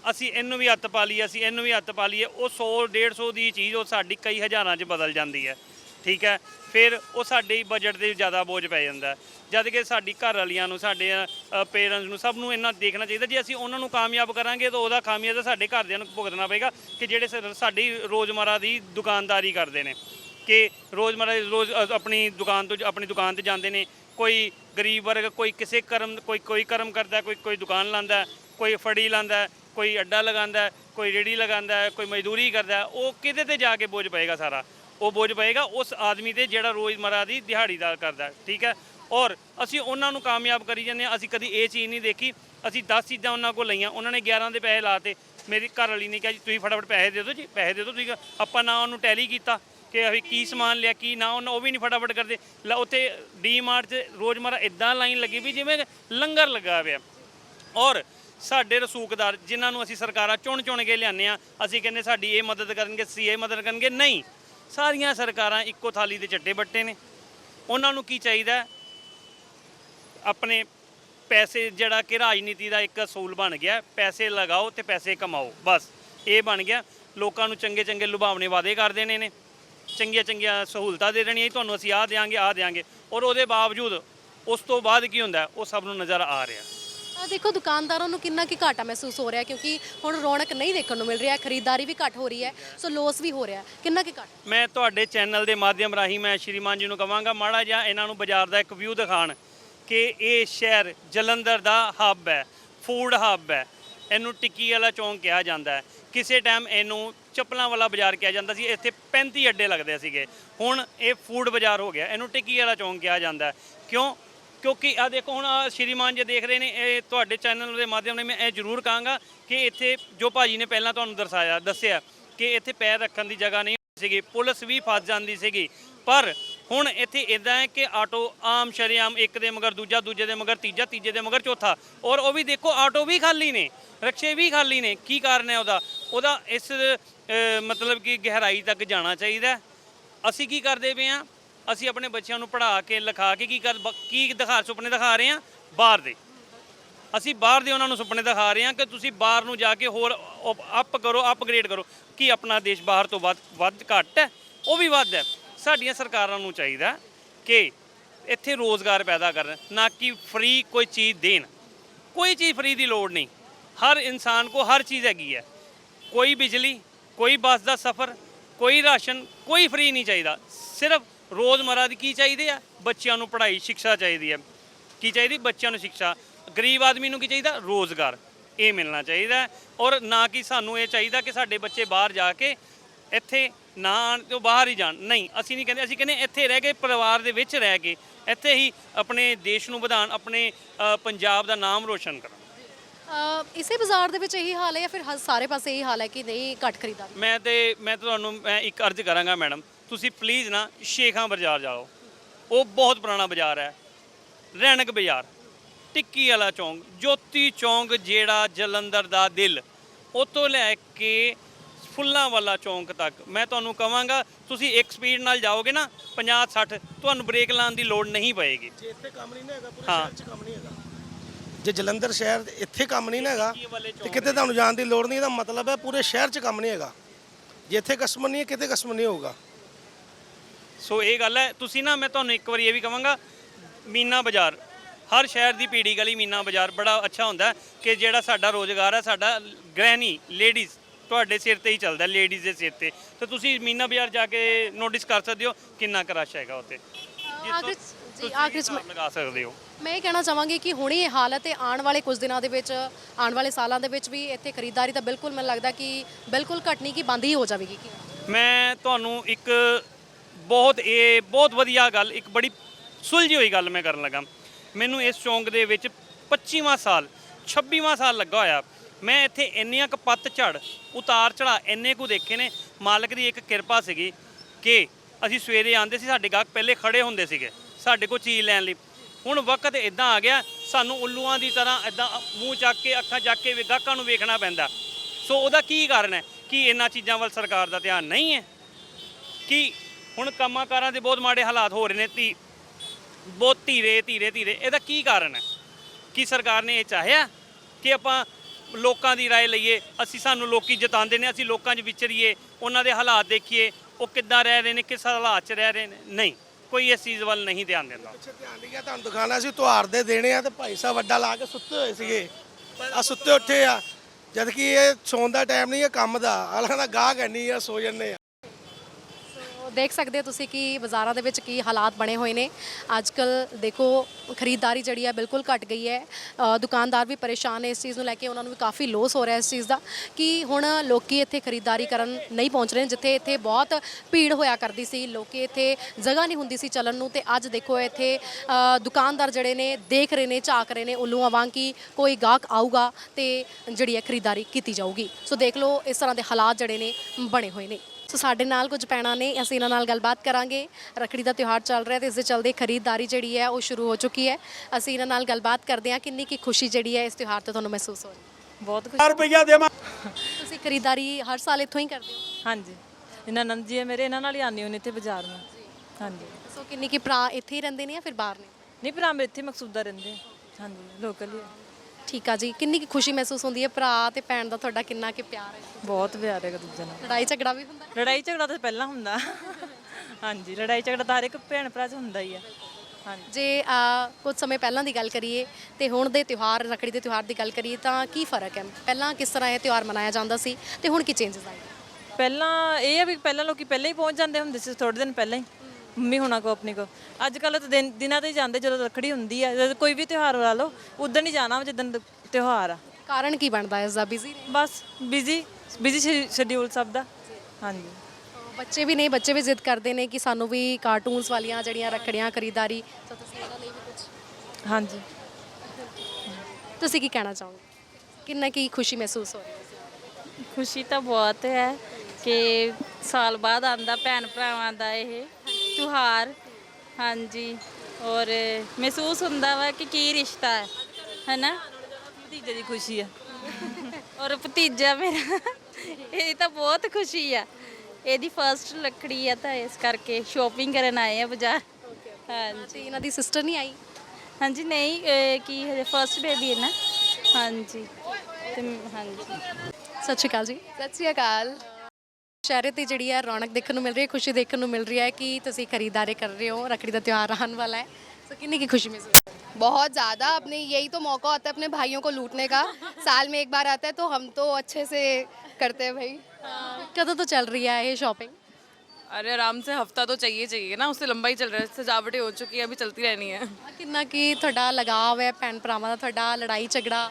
ਅਸੀਂ ਇਹਨੂੰ ਵੀ ਹੱਥ ਪਾ ਲਈਏ, ਅਸੀਂ ਇਹਨੂੰ ਵੀ ਹੱਥ ਪਾ ਲਈਏ, ਉਹ 100 150 ਦੀ ਚੀਜ਼ ਉਹ ਸਾਡੀ ਕਈ ਹਜ਼ਾਰਾਂ 'ਚ ਬਦਲ ਜਾਂਦੀ ਹੈ। ਠੀਕ ਹੈ, ਫਿਰ ਉਹ ਸਾਡੇ ਬਜਟ ਤੇ ਜ਼ਿਆਦਾ ਬੋਝ ਪੈ ਜਾਂਦਾ ਹੈ। ਜਦ ਕਿ ਸਾਡੀ ਘਰ ਵਾਲੀਆਂ ਨੂੰ, ਸਾਡੇ ਪੇਰੈਂਟਸ ਨੂੰ ਸਭ ਨੂੰ ਇਹਨਾਂ ਦੇਖਣਾ ਚਾਹੀਦਾ, ਜੇ ਅਸੀਂ ਉਹਨਾਂ ਨੂੰ ਕਾਮਯਾਬ ਕਰਾਂਗੇ ਤਾਂ ਉਹਦਾ ਖਾਮਿਆਜ਼ਾ ਸਾਡੇ ਘਰਦਿਆਂ ਨੂੰ ਭੁਗਤਣਾ ਪਏਗਾ ਕਿ ਜਿਹੜੇ ਸਾ- ਸਾਡੀ ਰੋਜ਼ਮਰਾ ਦੀ ਦੁਕਾਨਦਾਰੀ ਕਰਦੇ ਨੇ ਕਿ ਰੋਜ਼ਮਰਾ, ਰੋਜ਼ ਆਪਣੀ ਦੁਕਾਨ ਤੋਂ, ਆਪਣੀ ਦੁਕਾਨ ਤੇ ਜਾਂਦੇ ਨੇ, ਕੋਈ ਗਰੀਬ ਵਰਗ, ਕੋਈ ਕਿਸੇ ਕਰਮ, ਕੋਈ ਕੋਈ ਕਰਮ ਕਰਦਾ, ਕੋਈ ਕੋਈ ਦੁਕਾਨ ਲਾਂਦਾ, ਕੋਈ ਫੜੀ ਲਾਂਦਾ, ਕੋਈ ਅੱਡਾ ਲਗਾਉਂਦਾ ਕੋਈ ਰੇੜੀ ਲਗਾਉਂਦਾ ਕੋਈ ਮਜ਼ਦੂਰੀ ਕਰਦਾ, ਉਹ ਕਿਹਦੇ ਤੇ ਜਾ ਕੇ ਬੋਝ ਪਏਗਾ ਸਾਰਾ ਉਹ ਬੋਝ ਪਏਗਾ, ਉਸ ਆਦਮੀ ਤੇ ਜਿਹੜਾ ਰੋਜ਼ਮਰਾ ਦੀ ਦਿਹਾੜੀਦਾਰ ਕਰਦਾ ਠੀਕ ਹੈ? ਔਰ ਅਸੀਂ ਉਹਨਾਂ ਨੂੰ ਕਾਮਯਾਬ ਕਰੀ ਜਾਂਦੇ ਹਾਂ, ਅਸੀਂ ਕਦੀ ਇਹ ਚੀਜ਼ ਨਹੀਂ ਦੇਖੀ, ਅਸੀਂ 10 ਚੀਜ਼ਾਂ ਉਹਨਾਂ ਕੋਲ ਲਈਆਂ, ਉਹਨਾਂ ਨੇ 11 ਦੇ ਪੈਸੇ ਲਾਤੇ, ਮੇਰੀ ਘਰ ਵਾਲੀ ਨੇ ਕਿਹਾ ਜੀ, ਤੁਸੀਂ ਫਟਾਫਟ ਪੈਸੇ ਦੇ ਦਿਓ ਜੀ, ਪੈਸੇ ਦੇ ਦਿਓ ਤੁਸੀਂ, ਆਪਾਂ ਨਾ ਉਹਨੂੰ ਟੈਲੀ ਕੀਤਾ ਕਿ ਅਸੀਂ ਕੀ ਸਮਾਨ ਲਿਆ, ਕੀ ਨਾ ਉਹਨਾਂ ਉਹ ਵੀ ਨਹੀਂ ਫਟਾਫਟ ਕਰਦੇ, ਲਾ ਉੱਥੇ ਡੀਮਾਰਟ 'ਚ ਰੋਜ਼ਮਰਾ ਇਦਾਂ ਲਾਈਨ ਲੱਗੀ ਵੀ ਜਿਵੇਂ ਲੰਗਰ ਲੱਗਾ ਪਿਆ ਔਰ ਸਾਡੇ ਰਸੂਖਦਾਰ, ਜਿਨ੍ਹਾਂ ਨੂੰ ਅਸੀਂ ਸਰਕਾਰਾਂ ਚੁਣ ਚੁਣ ਕੇ ਲਿਆਉਂਦੇ ਆ ਅਸੀਂ ਕਹਿੰਦੇ ਸਾਡੀ ਇਹ ਮਦਦ ਕਰਨਗੇ ਸੀ ਇਹ ਮਦਦ ਕਰਨਗੇ, ਨਹੀਂ। ਸਾਰੀਆਂ ਸਰਕਾਰਾਂ ਇੱਕੋ ਥਾਲੀ ਦੇ ਚੱਟੇ ਬੱਟੇ ਨੇ। ਉਹਨਾਂ ਨੂੰ ਕੀ ਚਾਹੀਦਾ? ਆਪਣੇ ਪੈਸੇ ਜਿਹੜਾ ਕਿ ਰਾਜਨੀਤੀ ਦਾ ਇੱਕ ਅਸੂਲ ਬਣ ਗਿਆ, ਪੈਸੇ ਲਗਾਓ ਤੇ ਪੈਸੇ ਕਮਾਓ, ਬਸ। ਇਹ ਬਣ ਗਿਆ। ਲੋਕਾਂ ਨੂੰ ਚੰਗੇ ਚੰਗੇ ਲੁਭਾਵਣੇ ਵਾਅਦੇ ਕਰ ਦੇਣੇ ਨੇ। ਚੰਗੀਆਂ ਚੰਗੀਆਂ ਸਹੂਲਤਾਂ ਦੇ ਦੇਣੀਆਂ ਤੁਹਾਨੂੰ ਅਸੀਂ ਆਹ ਦੇਾਂਗੇ ਆਹ ਦੇਾਂਗੇ ਔਰ ਉਹਦੇ ਬਾਵਜੂਦ ਉਸ ਤੋਂ ਬਾਅਦ ਕੀ ਹੁੰਦਾ? ਉਹ ਸਭ ਨੂੰ ਨਜ਼ਰ ਆ ਰਿਹਾ। ਅ, ਦੇਖੋ ਦੁਕਾਨਦਾਰਾਂ ਨੂੰ ਕਿੰਨਾ ਕੀ ਘਾਟਾ ਮਹਿਸੂਸ ਹੋ ਰਿਹਾ ਕਿਉਂਕਿ ਹੁਣ ਰੌਣਕ ਨਹੀਂ ਦੇਖਣ ਨੂੰ ਮਿਲ ਰਹੀ ਹੈ ਖਰੀਦਦਾਰੀ ਵੀ ਘੱਟ ਹੋ ਰਹੀ ਹੈ ਸੋ ਲੋਸ ਵੀ ਹੋ ਰਿਹਾ ਕਿੰਨਾ ਕੀ ਘਾਟਾ? ਮੈਂ ਤੁਹਾਡੇ ਚੈਨਲ ਦੇ ਮਾਧਿਅਮ ਰਾਹੀਂ ਮੈਂ ਸ਼੍ਰੀਮਾਨ ਜੀ ਨੂੰ ਕਵਾਂਗਾ ਮਾੜਾ ਜਿਹਾ ਇਹਨਾਂ ਨੂੰ ਬਾਜ਼ਾਰ ਦਾ ਇੱਕ ਵਿਊ ਦਿਖਾਣ ਕਿ ਇਹ ਸ਼ਹਿਰ ਜਲੰਧਰ ਦਾ ਹੱਬ ਹੈ ਫੂਡ ਹੱਬ ਹੈ। ਇਹਨੂੰ ਟਿੱਕੀ ਵਾਲਾ ਚੌਂਕ ਕਿਹਾ ਜਾਂਦਾ ਹੈ। ਕਿਸੇ ਟਾਈਮ ਇਹਨੂੰ ਚੱਪਲਾਂ ਵਾਲਾ ਬਾਜ਼ਾਰ ਕਿਹਾ ਜਾਂਦਾ ਸੀ ਇੱਥੇ 35 ਅੱਡੇ ਲੱਗਦੇ ਸੀਗੇ। ਹੁਣ ਇਹ ਫੂਡ ਬਾਜ਼ਾਰ ਹੋ ਗਿਆ। ਇਹਨੂੰ ਟਿੱਕੀ ਵਾਲਾ ਚੌਂਕ ਕਿਹਾ ਜਾਂਦਾ ਕਿਉਂ? ਕਿਉਂਕਿ ਆ ਦੇਖੋ ਹੁਣ ਸ਼੍ਰੀਮਾਨ ਜੀ ਦੇਖ ਰਹੇ ਨੇ, ਇਹ ਤੁਹਾਡੇ ਚੈਨਲ ਦੇ ਮਾਧਿਅਮ ਨੇ ਮੈਂ ਇਹ ਜ਼ਰੂਰ ਕਹਾਂਗਾ ਕਿ ਇੱਥੇ ਜੋ ਭਾਜੀ ਨੇ ਪਹਿਲਾਂ ਤੁਹਾਨੂੰ ਦਰਸਾਇਆ, ਦੱਸਿਆ ਕਿ ਇੱਥੇ ਪੈਰ ਰੱਖਣ ਦੀ ਜਗ੍ਹਾ ਨਹੀਂ ਸੀਗੀ, ਪੁਲਿਸ ਵੀ ਫਸ ਜਾਂਦੀ ਸੀਗੀ। ਪਰ ਹੁਣ ਇੱਥੇ ਇਦਾਂ ਹੈ ਕਿ ਆਟੋ ਆਮ ਸ਼ਰੇਆਮ ਇੱਕ ਦੇ ਮਗਰ ਦੂਜਾ, ਦੂਜੇ ਦੇ ਮਗਰ ਤੀਜਾ, ਤੀਜੇ ਦੇ ਮਗਰ ਚੌਥਾ। ਔਰ ਉਹ ਵੀ ਦੇਖੋ ਆਟੋ ਵੀ ਖਾਲੀ ਨੇ, ਰਿਕਸ਼ੇ ਵੀ ਖਾਲੀ ਨੇ, ਕੀ ਕਾਰਨ ਹੈ ਉਹਦਾ? ਉਹਦਾ ਇਸ ਮਤਲਬ ਕਿ ਗਹਿਰਾਈ ਤੱਕ ਜਾਣਾ ਚਾਹੀਦਾ। ਅਸੀਂ ਕੀ ਕਰਦੇ ਪਏ ਆ ਅਸੀਂ ਆਪਣੇ ਬੱਚਿਆਂ ਨੂੰ ਪੜ੍ਹਾ ਕੇ, ਲਿਖਾ ਕੇ ਕੀ ਕਰ, ਬ- ਕੀ ਦਿਖਾ, ਸੁਪਨੇ ਦਿਖਾ ਰਹੇ ਆ ਬਾਹਰ ਦੇ। ਅਸੀਂ ਬਾਹਰ ਦੇ ਉਹਨਾਂ ਨੂੰ ਸੁਪਨੇ ਦਿਖਾ ਰਹੇ ਹਾਂ ਕਿ ਤੁਸੀਂ ਬਾਹਰ ਨੂੰ ਜਾ ਕੇ ਹੋਰ ਅਪ ਕਰੋ ਅਪਗ੍ਰੇਡ ਕਰੋ। ਕੀ ਆਪਣਾ ਦੇਸ਼ ਬਾਹਰ ਤੋਂ ਵੱਧ ਵੱਧ ਘੱਟ ਹੈ? ਉਹ ਵੀ ਵੱਧ ਹੈ। ਸਾਡੀਆਂ ਸਰਕਾਰਾਂ ਨੂੰ ਚਾਹੀਦਾ ਕਿ ਇੱਥੇ ਰੋਜ਼ਗਾਰ ਪੈਦਾ ਕਰਨ, ਨਾ ਕਿ ਫ੍ਰੀ ਕੋਈ ਚੀਜ਼ ਦੇਣ। ਕੋਈ ਚੀਜ਼ ਫ੍ਰੀ ਦੀ ਲੋੜ ਨਹੀਂ। ਹਰ ਇਨਸਾਨ ਕੋ ਹਰ ਚੀਜ਼ ਹੈਗੀ ਹੈ। ਕੋਈ ਬਿਜਲੀ, ਕੋਈ ਬੱਸ ਦਾ ਸਫ਼ਰ, ਕੋਈ ਰਾਸ਼ਨ, ਕੋਈ ਫ੍ਰੀ ਨਹੀਂ ਚਾਹੀਦਾ। ਸਿਰਫ ਰੋਜ਼ਮਰਾ ਦੀ ਕੀ ਚਾਹੀਦੇ ਆ? ਬੱਚਿਆਂ ਨੂੰ ਪੜ੍ਹਾਈ ਸਿੱਖਿਆ ਚਾਹੀਦੀ ਹੈ ਕੀ ਚਾਹੀਦੀ? ਬੱਚਿਆਂ ਨੂੰ ਸਿੱਖਿਆ। ਗਰੀਬ ਆਦਮੀ ਨੂੰ ਕੀ ਚਾਹੀਦਾ? ਰੋਜ਼ਗਾਰ। ਇਹ ਮਿਲਣਾ ਚਾਹੀਦਾ। ਔਰ ਨਾ ਕਿ ਸਾਨੂੰ ਇਹ ਚਾਹੀਦਾ ਕਿ ਸਾਡੇ ਬੱਚੇ ਬਾਹਰ ਜਾ ਕੇ ਇੱਥੇ ਨਾ ਆਉਣ ਤੇ ਉਹ ਬਾਹਰ ਹੀ ਜਾਣ। ਨਹੀਂ ਅਸੀਂ ਨਹੀਂ ਕਹਿੰਦੇ। ਅਸੀਂ ਕਹਿੰਦੇ ਇੱਥੇ ਰਹਿ ਕੇ ਪਰਿਵਾਰ ਦੇ ਵਿੱਚ ਰਹਿ ਕੇ ਇੱਥੇ ਹੀ ਆਪਣੇ ਦੇਸ਼ ਨੂੰ ਵਧਾਉਣ ਆਪਣੇ ਅ, ਪੰਜਾਬ ਦਾ ਨਾਮ ਰੋਸ਼ਨ ਕਰਨ। ਇਸੇ ਬਾਜ਼ਾਰ ਦੇ ਵਿੱਚ ਇਹੀ ਹਾਲ ਹੈ ਜਾਂ ਫਿਰ ਸਾਰੇ ਪਾਸੇ ਇਹੀ ਹਾਲ ਹੈ ਕਿ ਨਹੀਂ ਘੱਟ ਖਰੀਦਦਾਰੀ? ਮੈਂ ਤੇ ਮੈਂ ਤੁਹਾਨੂੰ ਮੈਂ ਇੱਕ ਅਰਜ਼ ਕਰਾਂਗਾ ਮੈਡਮ। ਤੁਸੀਂ ਪਲੀਜ਼ ਨਾ ਸ਼ੇਖਾਂ ਬਾਜ਼ਾਰ ਜਾਓ। ਉਹ ਬਹੁਤ ਪੁਰਾਣਾ ਬਾਜ਼ਾਰ ਹੈ। ਰੈਣਕ ਬਾਜ਼ਾਰ ਟਿੱਕੀ ਵਾਲਾ ਚੌਂਕ ਜੋਤੀ ਚੌਂਕ ਜਿਹੜਾ ਜਲੰਧਰ ਦਾ ਦਿਲ ਉਹ ਤੋਂ ਲੈ ਕੇ ਫੁੱਲਾਂ ਵਾਲਾ ਚੌਂਕ ਤੱਕ। ਮੈਂ ਤੁਹਾਨੂੰ ਕਵਾਂਗਾ ਤੁਸੀਂ ਇੱਕ ਸਪੀਡ ਨਾਲ ਜਾਓਗੇ ਨਾ 50 60 ਤੁਹਾਨੂੰ ਬ੍ਰੇਕ ਲਾਉਣ ਦੀ ਲੋੜ ਨਹੀਂ ਪਏਗੀ। ਜੇ ਇੱਥੇ ਕੰਮ ਨਹੀਂ ਨਾ ਹੈਗਾ ਪੂਰੇ ਹਾਂ। ਸ਼ਹਿਰ 'ਚ ਕੰਮ ਨਹੀਂ ਹੈਗਾ। ਜੇ ਜਲੰਧਰ ਸ਼ਹਿਰ ਇੱਥੇ ਕੰਮ ਨਹੀਂ ਨਾ ਹੈਗਾ ਟਿੱਕੀ ਵਾਲੇ ਤੇ ਕਿਤੇ ਤੁਹਾਨੂੰ ਜਾਣ ਦੀ ਲੋੜ ਨਹੀਂ ਇਹਦਾ ਮਤਲਬ ਹੈ ਪੂਰੇ ਸ਼ਹਿਰ 'ਚ ਕੰਮ ਨਹੀਂ ਹੈਗਾ। ਜੇ ਇੱਥੇ ਕਸਟਮਰ ਨਹੀਂ ਹੈ ਕਿਤੇ ਕਸਟਮਰ ਨਹੀਂ ਹੋਊਗਾ। ਸੋ ਇਹ ਗੱਲ ਹੈ। ਤੁਸੀਂ ਨਾ ਮੈਂ ਤੁਹਾਨੂੰ ਇੱਕ ਵਾਰੀ ਇਹ ਵੀ ਕਹਾਂਗਾ ਮੀਨਾ ਬਾਜ਼ਾਰ। ਹਰ ਸ਼ਹਿਰ ਦੀ ਪੀੜੀ ਗਲੀ ਮੀਨਾ ਬਾਜ਼ਾਰ ਬੜਾ ਅੱਛਾ ਹੁੰਦਾ ਹੈ ਕਿ ਜਿਹੜਾ ਸਾਡਾ ਰੋਜ਼ਗਾਰ ਹੈ ਸਾਡਾ ਗ੍ਰਹਿਣੀ ਲੇਡੀਜ਼ ਤੁਹਾਡੇ ਸਿਰ ਤੇ ਹੀ ਚੱਲਦਾ ਲੇਡੀਜ਼ ਦੇ ਸਿਰ ਤੇ। ਤੇ ਤੁਸੀਂ ਮੀਨਾ ਬਾਜ਼ਾਰ ਜਾ ਕੇ ਨੋਟਿਸ ਕਰ ਸਕਦੇ ਹੋ ਕਿੰਨਾ ਕੁ ਰਸ਼ ਹੈਗਾ ਉੱਥੇ। ਆਖਿਰ ਜੀ ਆਖਿਰ ਮੈਂ- ਹਿਸਾਬ ਲਗਾ ਸਕਦੇ ਹੋ। ਮੈਂ ਇਹ ਕਹਿਣਾ ਚਾਹਾਂਗੀ ਕਿ ਹੁਣੇ ਇਹ ਹਾਲਤ ਹੈ ਆਉਣ ਵਾਲੇ ਕੁਝ ਦਿਨਾਂ ਦੇ ਵਿੱਚ ਆਉਣ ਵਾਲੇ ਸਾਲਾਂ ਦੇ ਵਿੱਚ ਵੀ ਇੱਥੇ ਖਰੀਦਦਾਰੀ ਤਾਂ ਬਿਲਕੁਲ ਮੈਨੂੰ ਲੱਗਦਾ ਕਿ ਬਿਲਕੁਲ ਘਟਣੀ ਕਿ ਬੰਦ ਹੀ ਹੋ ਜਾਵੇਗੀ। ਮੈਂ ਤੁਹਾਨੂੰ ਇੱਕ ਬਹੁਤ ਇਹ ਬਹੁਤ ਵਧੀਆ ਗੱਲ, ਇੱਕ ਬੜੀ ਸੁਲਝੀ ਹੋਈ ਗੱਲ ਮੈਂ ਕਰਨ ਲੱਗਾ। ਮੈਨੂੰ ਇਸ ਚੌਂਕ ਦੇ ਵਿੱਚ 25ਵਾਂ ਸਾਲ 26ਵਾਂ ਸਾਲ ਲੱਗਾ ਹੋਇਆ। ਮੈਂ ਇੱਥੇ ਇੰਨੀਆਂ ਕੁ ਪੱਤ ਝੜ, ਉਤਾਰ ਚੜਾ ਇੰਨੇ ਕੁ ਦੇਖੇ ਨੇ, ਮਾਲਕ ਦੀ ਇੱਕ ਕਿਰਪਾ ਸੀਗੀ ਕਿ ਅਸੀਂ ਸਵੇਰੇ ਆਂਦੇ ਸੀ, ਸਾਡੇ ਗਾਹਕ ਪਹਿਲੇ ਖੜੇ ਹੁੰਦੇ ਸੀਗੇ, ਸਾਡੇ ਕੋਲ ਚੀਜ਼ ਲੈਣ ਲਈ। ਹੁਣ ਵਕਤ ਇਦਾਂ ਆ ਗਿਆ, ਸਾਨੂੰ ਉੱਲੂਆਂ ਦੀ ਤਰ੍ਹਾਂ ਇਦਾਂ ਮੂੰਹ ਚੱਕ ਕੇ, ਅੱਖਾਂ ਚੱਕ ਕੇ ਵੀ ਗਾਹਕਾਂ ਨੂੰ ਵੇਖਣਾ ਪੈਂਦਾ। ਸੋ ਉਹਦਾ ਕੀ ਕਾਰਨ ਹੈ? ਕਿ ਇਹਨਾਂ ਚੀਜ਼ਾਂ ਵੱਲ ਸਰਕਾਰ ਦਾ ਧਿਆਨ ਨਹੀਂ ਹੈ? ਕਿ ਹੁਣ ਕੰਮਾਂ-ਕਾਰਾਂ ਦੇ ਬਹੁਤ ਮਾੜੇ ਹਾਲਾਤ ਹੋ ਰਹੇ ਨੇ ਧੀ ਬਹੁਤ ਧੀਰੇ ਧੀਰੇ ਧੀਰੇ ਇਹਦਾ ਕੀ ਕਾਰਨ ਹੈ ਕੀ ਸਰਕਾਰ ਨੇ ਇਹ ਚਾਹਿਆ ਕਿ ਆਪਾਂ ਲੋਕਾਂ ਦੀ رائے ਲਈਏ ਅਸੀਂ ਸਾਨੂੰ ਲੋਕੀ ਜਤਾਉਂਦੇ ਨੇ ਅਸੀਂ ਲੋਕਾਂ 'ਚ ਵਿਚਰੀਏ ਉਹਨਾਂ ਦੇ ਹਾਲਾਤ ਦੇਖੀਏ ਉਹ ਕਿੱਦਾਂ ਰਹਿ ਰਹੇ ਨੇ ਕਿਸ ਹਾਲਾਤ 'ਚ ਰਹਿ ਰਹੇ ਨੇ ਨਹੀਂ ਕੋਈ ਇਸ ਚੀਜ਼ ਵੱਲ ਨਹੀਂ ਧਿਆਨ ਦਿੰਦਾ ਪਿੱਛੇ ਧਿਆਨ ਨਹੀਂ ਗਿਆ ਤੁਹਾਨੂੰ ਦਿਖਾਣਾ ਸੀ ਤਿਉਹਾਰ ਦੇ ਦੇਣੇ ਆ ਤੇ ਭਾਈ ਸਾਹਿਬ ਵੱਡਾ ਲਾ ਕੇ ਸੁੱਤੇ ਹੋਏ ਸੀਗੇ ਆ ਸੁੱਤੇ ਉੱਠੇ ਆ ਜਦ ਕਿ ਇਹ ਸੌਣ ਦਾ ਟਾਈਮ ਨਹੀਂ ਹੈ ਕੰਮ ਦਾ ਆਲਾਂ ਦਾ ਗਾਹਕ ਹੈ ਨਹੀਂ ਆ ਸੋ ਜੰਨੇ ਆ ਸੋ ਦੇਖ ਸਕਦੇ ਹੋ ਤੁਸੀਂ ਕਿ ਬਾਜ਼ਾਰਾਂ ਦੇ ਵਿੱਚ ਕੀ ਹਾਲਾਤ ਬਣੇ ਹੋਏ ਨੇ। ਅੱਜ ਕੱਲ ਦੇਖੋ ਖਰੀਦਦਾਰੀ ਜਿਹੜੀ ਹੈ ਬਿਲਕੁਲ ਘਟ ਗਈ ਹੈ। ਅ, ਦੁਕਾਨਦਾਰ ਵੀ ਪਰੇਸ਼ਾਨ ਨੇ ਇਸ ਚੀਜ਼ ਨੂੰ ਲੈ ਕੇ ਉਹਨਾਂ ਨੂੰ ਵੀ ਕਾਫੀ ਲੋਸ ਹੋ ਰਿਹਾ ਇਸ ਚੀਜ਼ ਦਾ ਕਿ ਹੁਣ ਲੋਕੀ ਇੱਥੇ ਖਰੀਦਦਾਰੀ ਕਰਨ ਨਹੀਂ ਪਹੁੰਚ ਰਹੇ ਜਿੱਥੇ ਇੱਥੇ ਬਹੁਤ ਭੀੜ ਹੋਇਆ ਕਰਦੀ ਸੀ। ਲੋਕੀ ਇੱਥੇ ਜਗ੍ਹਾ ਨਹੀਂ ਹੁੰਦੀ ਸੀ ਚੱਲਣ ਨੂੰ ਤੇ ਅੱਜ ਦੇਖੋ ਇੱਥੇ ਅ, ਦੁਕਾਨਦਾਰ ਜਿਹੜੇ ਨੇ ਦੇਖ ਰਹੇ ਨੇ ਝਾਕ ਰਹੇ ਨੇ ਉੱਲੂਆਂ ਵਾਂਗ ਕਿ ਕੋਈ ਗਾਹਕ ਆਊਗਾ ਤੇ ਜਿਹੜੀ ਹੈ ਖਰੀਦਦਾਰੀ ਕੀਤੀ ਜਾਊਗੀ। ਸੋ ਦੇਖ ਲਓ ਇਸ ਤਰ੍ਹਾਂ ਦੇ ਹਾਲਾਤ ਜਿਹੜੇ ਨੇ ਬਣੇ ਹੋਏ ਨੇ। ਸੋ ਸਾਡੇ ਨਾਲ ਕੁਝ ਪੈਣਾ ਨੇ ਅਸੀਂ ਇਹਨਾਂ ਨਾਲ ਗੱਲਬਾਤ ਕਰਾਂਗੇ। ਰੱਖੜੀ ਦਾ ਤਿਉਹਾਰ ਚੱਲ ਰਿਹਾ ਤੇ ਇਸ ਦੇ ਚਲਦੇ ਖਰੀਦਦਾਰੀ ਜਿਹੜੀ ਹੈ ਉਹ ਸ਼ੁਰੂ ਹੋ ਚੁੱਕੀ ਹੈ। ਅਸੀਂ ਇਹਨਾਂ ਨਾਲ ਗੱਲਬਾਤ ਕਰਦੇ ਹਾਂ ਕਿੰਨੀ ਕੀ ਖੁਸ਼ੀ ਜਿਹੜੀ ਹੈ ਇਸ ਤਿਉਹਾਰ ਤੇ ਤੁਹਾਨੂੰ ਮਹਿਸੂਸ ਹੋ ਰਹੀ ਹੈ ਬਹੁਤ ਖੁਸ਼ੀ ਤੁਸੀਂ ਖਰੀਦਦਾਰੀ ਹਰ ਸਾਲ ਇੱਥੋਂ ਹੀ ਕਰਦੇ ਹੋ? ਹਾਂਜੀ। ਇਹਨਾਂ ਨੰਦ ਜੀ ਹੈ ਮੇਰੇ ਇਹਨਾਂ ਨਾਲ ਹੀ ਆਉਂਦੀ ਹੁੰਦੀ ਇੱਥੇ ਬਾਜ਼ਾਰ ਨੂੰ ਹਾਂਜੀ। ਸੋ ਕਿੰਨੀ ਕੀ ਭਰਾ ਇੱਥੇ ਹੀ ਰਹਿੰਦੇ ਨੇ ਜਾਂ ਫਿਰ ਬਾਹਰ ਨੇ? ਨਹੀਂ ਭਰਾ ਮੇਰੇ ਇੱਥੇ ਮਕਸੂਦਾ ਰਹਿੰਦੇ ਹਾਂਜੀ ਲੋਕਲ ਹੀ ਹੈ। ਠੀਕ ਆ ਜੀ। ਕਿੰਨੀ ਕੀ ਖੁਸ਼ੀ ਮਹਿਸੂਸ ਹੁੰਦੀ ਹੈ ਭਰਾ ਤੇ ਭੈਣ ਦਾ ਤੁਹਾਡਾ? ਕਿੰਨਾ ਕਿ ਪਿਆਰ ਹੈ? ਬਹੁਤ ਪਿਆਰ ਹੈਗਾ ਦੂਜੇ ਨਾਲ। ਲੜਾਈ ਝਗੜਾ ਵੀ ਹੁੰਦਾ? ਹੈ? ਲੜਾਈ ਝਗੜਾ ਤਾਂ ਪਹਿਲਾਂ ਹੁੰਦਾ। ਹਾਂਜੀ ਲੜਾਈ ਝਗੜਾ ਤਾਂ ਹਰ ਇੱਕ ਭੈਣ ਭਰਾ 'ਚ ਹੁੰਦਾ ਹੀ ਹੈ ਹਾਂਜੀ। ਜੇ ਅ, ਕੁਝ ਸਮੇਂ ਪਹਿਲਾਂ ਦੀ ਗੱਲ ਕਰੀਏ ਤੇ ਹੁਣ ਦੇ ਤਿਉਹਾਰ ਰੱਖੜੀ ਦੇ ਤਿਉਹਾਰ ਦੀ ਗੱਲ ਕਰੀਏ ਤਾਂ ਕੀ ਫ਼ਰਕ ਹੈ? ਪਹਿਲਾਂ ਕਿਸ ਤਰ੍ਹਾਂ ਇਹ ਤਿਉਹਾਰ ਮਨਾਇਆ ਜਾਂਦਾ ਸੀ ਤੇ ਹੁਣ ਕੀ ਚੇਂਜਸ ਆਏ? ਪਹਿਲਾਂ ਇਹ ਆ ਵੀ ਪਹਿਲਾਂ ਲੋਕੀ ਪਹਿਲਾਂ ਹੀ ਪਹੁੰਚ ਜਾਂਦੇ ਹੁੰਦੇ ਸੀ ਥੋੜੇ ਦਿਨ ਪਹਿਲਾਂ ਹੀ। ਮੰਮੀ ਹੁਣਾਂ ਕੋ ਆਪਣੀ ਕੋ। ਅੱਜ ਕੱਲ੍ਹ ਤਾਂ ਦਿਨ ਦਿਨਾਂ ਤੇ ਹੀ ਜਾਂਦੇ ਜਦੋਂ ਰੱਖੜੀ ਹੁੰਦੀ ਆ। ਜਦੋਂ ਕੋਈ ਵੀ ਤਿਉਹਾਰ ਲਾ ਲਓ ਉਦੋਂ ਹੀ ਜਾਣਾ ਜਿੱਦਣ ਤਿਉਹਾਰ ਆ। ਕਾਰਨ ਕੀ ਬਣਦਾ ਹੈ ਇਸ ਦਾ? ਬਿਜ਼ੀ ਨੇ ਬਸ ਬਿਜ਼ੀ ਬਿਜ਼ੀ ਸ਼ਡਿਊਲ ਸਭ ਦਾ। ਹਾਂਜੀ। ਬੱਚੇ ਵੀ ਨਹੀਂ ਬੱਚੇ ਵੀ ਜ਼ਿੱਦ ਕਰਦੇ ਨੇ ਕਿ ਸਾਨੂੰ ਵੀ ਕਾਰਟੂਨਸ ਵਾਲੀਆਂ ਜਿਹੜੀਆਂ ਰੱਖੜੀਆਂ ਖਰੀਦਦਾਰੀ ਤਾਂ ਤੁਸੀਂ ਇਹਨਾਂ ਲਈ ਵੀ ਕੁਝ ਹਾਂਜੀ। ਤੁਸੀਂ ਕੀ ਕਹਿਣਾ ਚਾਹੋਗੇ? ਕਿੰਨਾ ਕੀ ਖੁਸ਼ੀ ਮਹਿਸੂਸ ਹੋ ਰਹੀ ਹੈ? ਖੁਸ਼ੀ ਤਾਂ ਬਹੁਤ ਹੈ ਕਿ ਸਾਲ ਬਾਅਦ ਆਂਦਾ ਭੈਣ ਭਰਾਵਾਂ ਦਾ ਇਹ। ਤਿਉਹਾਰ। ਹਾਂਜੀ। ਔਰ ਮਹਿਸੂਸ ਹੁੰਦਾ ਵਾ ਕਿ ਕੀ ਰਿਸ਼ਤਾ ਹੈ। ਹੈਨਾ? ਭਤੀਜੇ ਦੀ ਖੁਸ਼ੀ ਆ। ਔਰ ਭਤੀਜਾ ਮੇਰਾ ਇਹ ਤਾਂ ਬਹੁਤ ਖੁਸ਼ੀ ਆ। ਇਹਦੀ ਫਰਸਟ ਲੱਕੜੀ ਆ ਤਾਂ ਇਸ ਕਰਕੇ ਸ਼ੋਪਿੰਗ ਕਰਨ ਆਏ ਆ ਬਾਜ਼ਾਰ। ਹਾਂਜੀ। ਇਹਨਾਂ ਦੀ ਸਿਸਟਰ ਨਹੀਂ ਆਈ? ਹਾਂਜੀ ਨਹੀਂ ਇਹ ਕੀ ਹਜੇ ਫਰਸਟ ਬੇਬੀ ਹੈ ਨਾ। ਹਾਂਜੀ। ਤੇ ਹਾਂਜੀ। ਸਤਿ ਸ਼੍ਰੀ ਅਕਾਲ ਜੀ। ਸਤਿ ਸ਼੍ਰੀ ਅਕਾਲ। ਸ਼ਹਿਰੇ ਤੇ ਜਿਹੜੀ ਹੈ ਰੌਣਕ ਦੇਖਣ ਨੂੰ ਮਿਲ ਰਹੀ ਹੈ ਖੁਸ਼ੀ ਦੇਖਣ ਨੂੰ ਮਿਲ ਰਹੀ ਹੈ ਕਿ ਤੁਸੀਂ ਖਰੀਦਦਾਰੀ ਕਰ ਰਹੇ ਹੋ ਰੱਖੜੀ ਦਾ ਤਿਉਹਾਰ ਆਉਣ ਵਾਲਾ ਹੈ ਸੋ ਕਿੰਨੀ ਕੀ ਖੁਸ਼ੀ ਮਹਿਸੂਸ ਹੋ ਰਹੀ ਹੈ बहुत ज़्यादा अपने यही तो मौका होता है अपने भाइयों को लूटने का साल में एक बार आता है तो हम तो अच्छे से करते हैं भाई ਕਦੋਂ ਤੋਂ ਚੱਲ ਰਹੀ ਹੈ ਇਹ ਸ਼ਾਪਿੰਗ अरे आराम से हफ्ता तो चाहिए चाहिए ना उससे लंबा ही चल रहा है सजावटें हो चुकी है अभी चलती रहनी है ਕਿੰਨਾ ਕੀ ਤੁਹਾਡਾ ਲਗਾਵ ਹੈ ਭੈਣ ਭਰਾਵਾਂ ਦਾ ਤੁਹਾਡਾ ਲੜਾਈ ਝਗੜਾ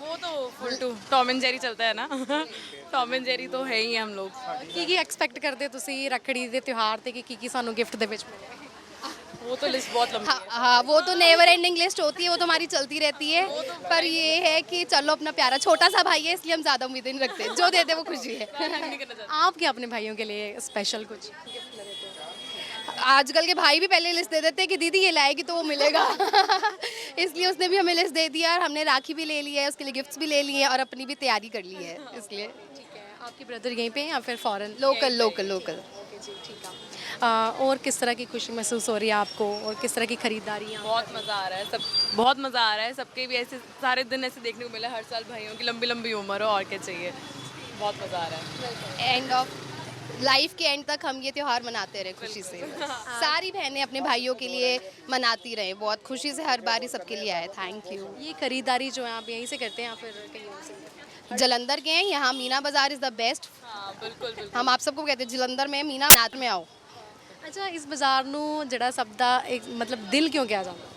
वो तो full to Tom and Jerry चलता है ना टॉम एंड जेरी तो है ही है हम लोग ਕੀ ਕੀ ਐਕਸਪੈਕਟ ਕਰਦੇ ਹੋ ਤੁਸੀਂ ਰੱਖੜੀ ਦੇ ਤਿਉਹਾਰ ਤੇ ਕਿ ਕੀ ਕੀ ਸਾਨੂੰ ਗਿਫਟ ਦੇ ਵਿੱਚ ਮਿਲੇ वो तो लिस्ट बहुत लंबी हाँ हाँ वो तो नेवर एंडिंग लिस्ट होती है वो तो हमारी चलती रहती है पर ये है कि चलो अपना प्यारा छोटा सा भाई है इसलिए हम ज़्यादा उम्मीदें नहीं रखते जो दे दे वो खुशी है आप क्या अपने भाइयों के लिए स्पेशल कुछ आजकल के भाई भी पहले लिस्ट दे देते हैं कि दीदी ये लाएगी तो वो मिलेगा। इसलिए उसने भी हमें लिस्ट दे दिया और हमने राखी भी ले ली है उसके लिए गिफ्ट्स भी ले लिए हैं और अपनी भी तैयारी कर ली है इसलिए। ठीक है। आपके ब्रदर यहीं पे हैं या फिर फॉरेन लोकल लोकल लोकल ठीक है। आ, और किस तरह की खुशी महसूस हो रही है आपको और किस तरह की खरीदारी बहुत मज़ा आ रहा है सब बहुत मज़ा आ रहा है। सबके भी ऐसे सारे दिन ऐसे देखने को मिला हर साल भाइयों की लंबी लंबी उम्र हो और क्या चाहिए। बहुत मज़ा आ रहा है। एंड ऑफ़ लाइफ के एंड तक हम ये त्यौहार मनाते रहे खुशी से सारी बहनें अपने भाइयों के लिए मनाती रहे बहुत खुशी से हर बार ही सबके लिए आए थैंक यू ये खरीदारी जो है आप यहीं से करते हैं या फिर कहीं और से जलंधर के हैं यहाँ मीना बाजार इज़ द बेस्ट हाँ बिल्कुल बिल्कुल हम आप सबको कहते हैं जलंधर में मीना नाथ में आओ ਅੱਛਾ ਇਸ ਬਾਜ਼ਾਰ ਨੂੰ ਜਿਹੜਾ ਸਭ ਦਾ ਇੱਕ ਮਤਲਬ ਦਿਲ ਕਿਉਂ ਕਿਹਾ ਜਾਂਦਾ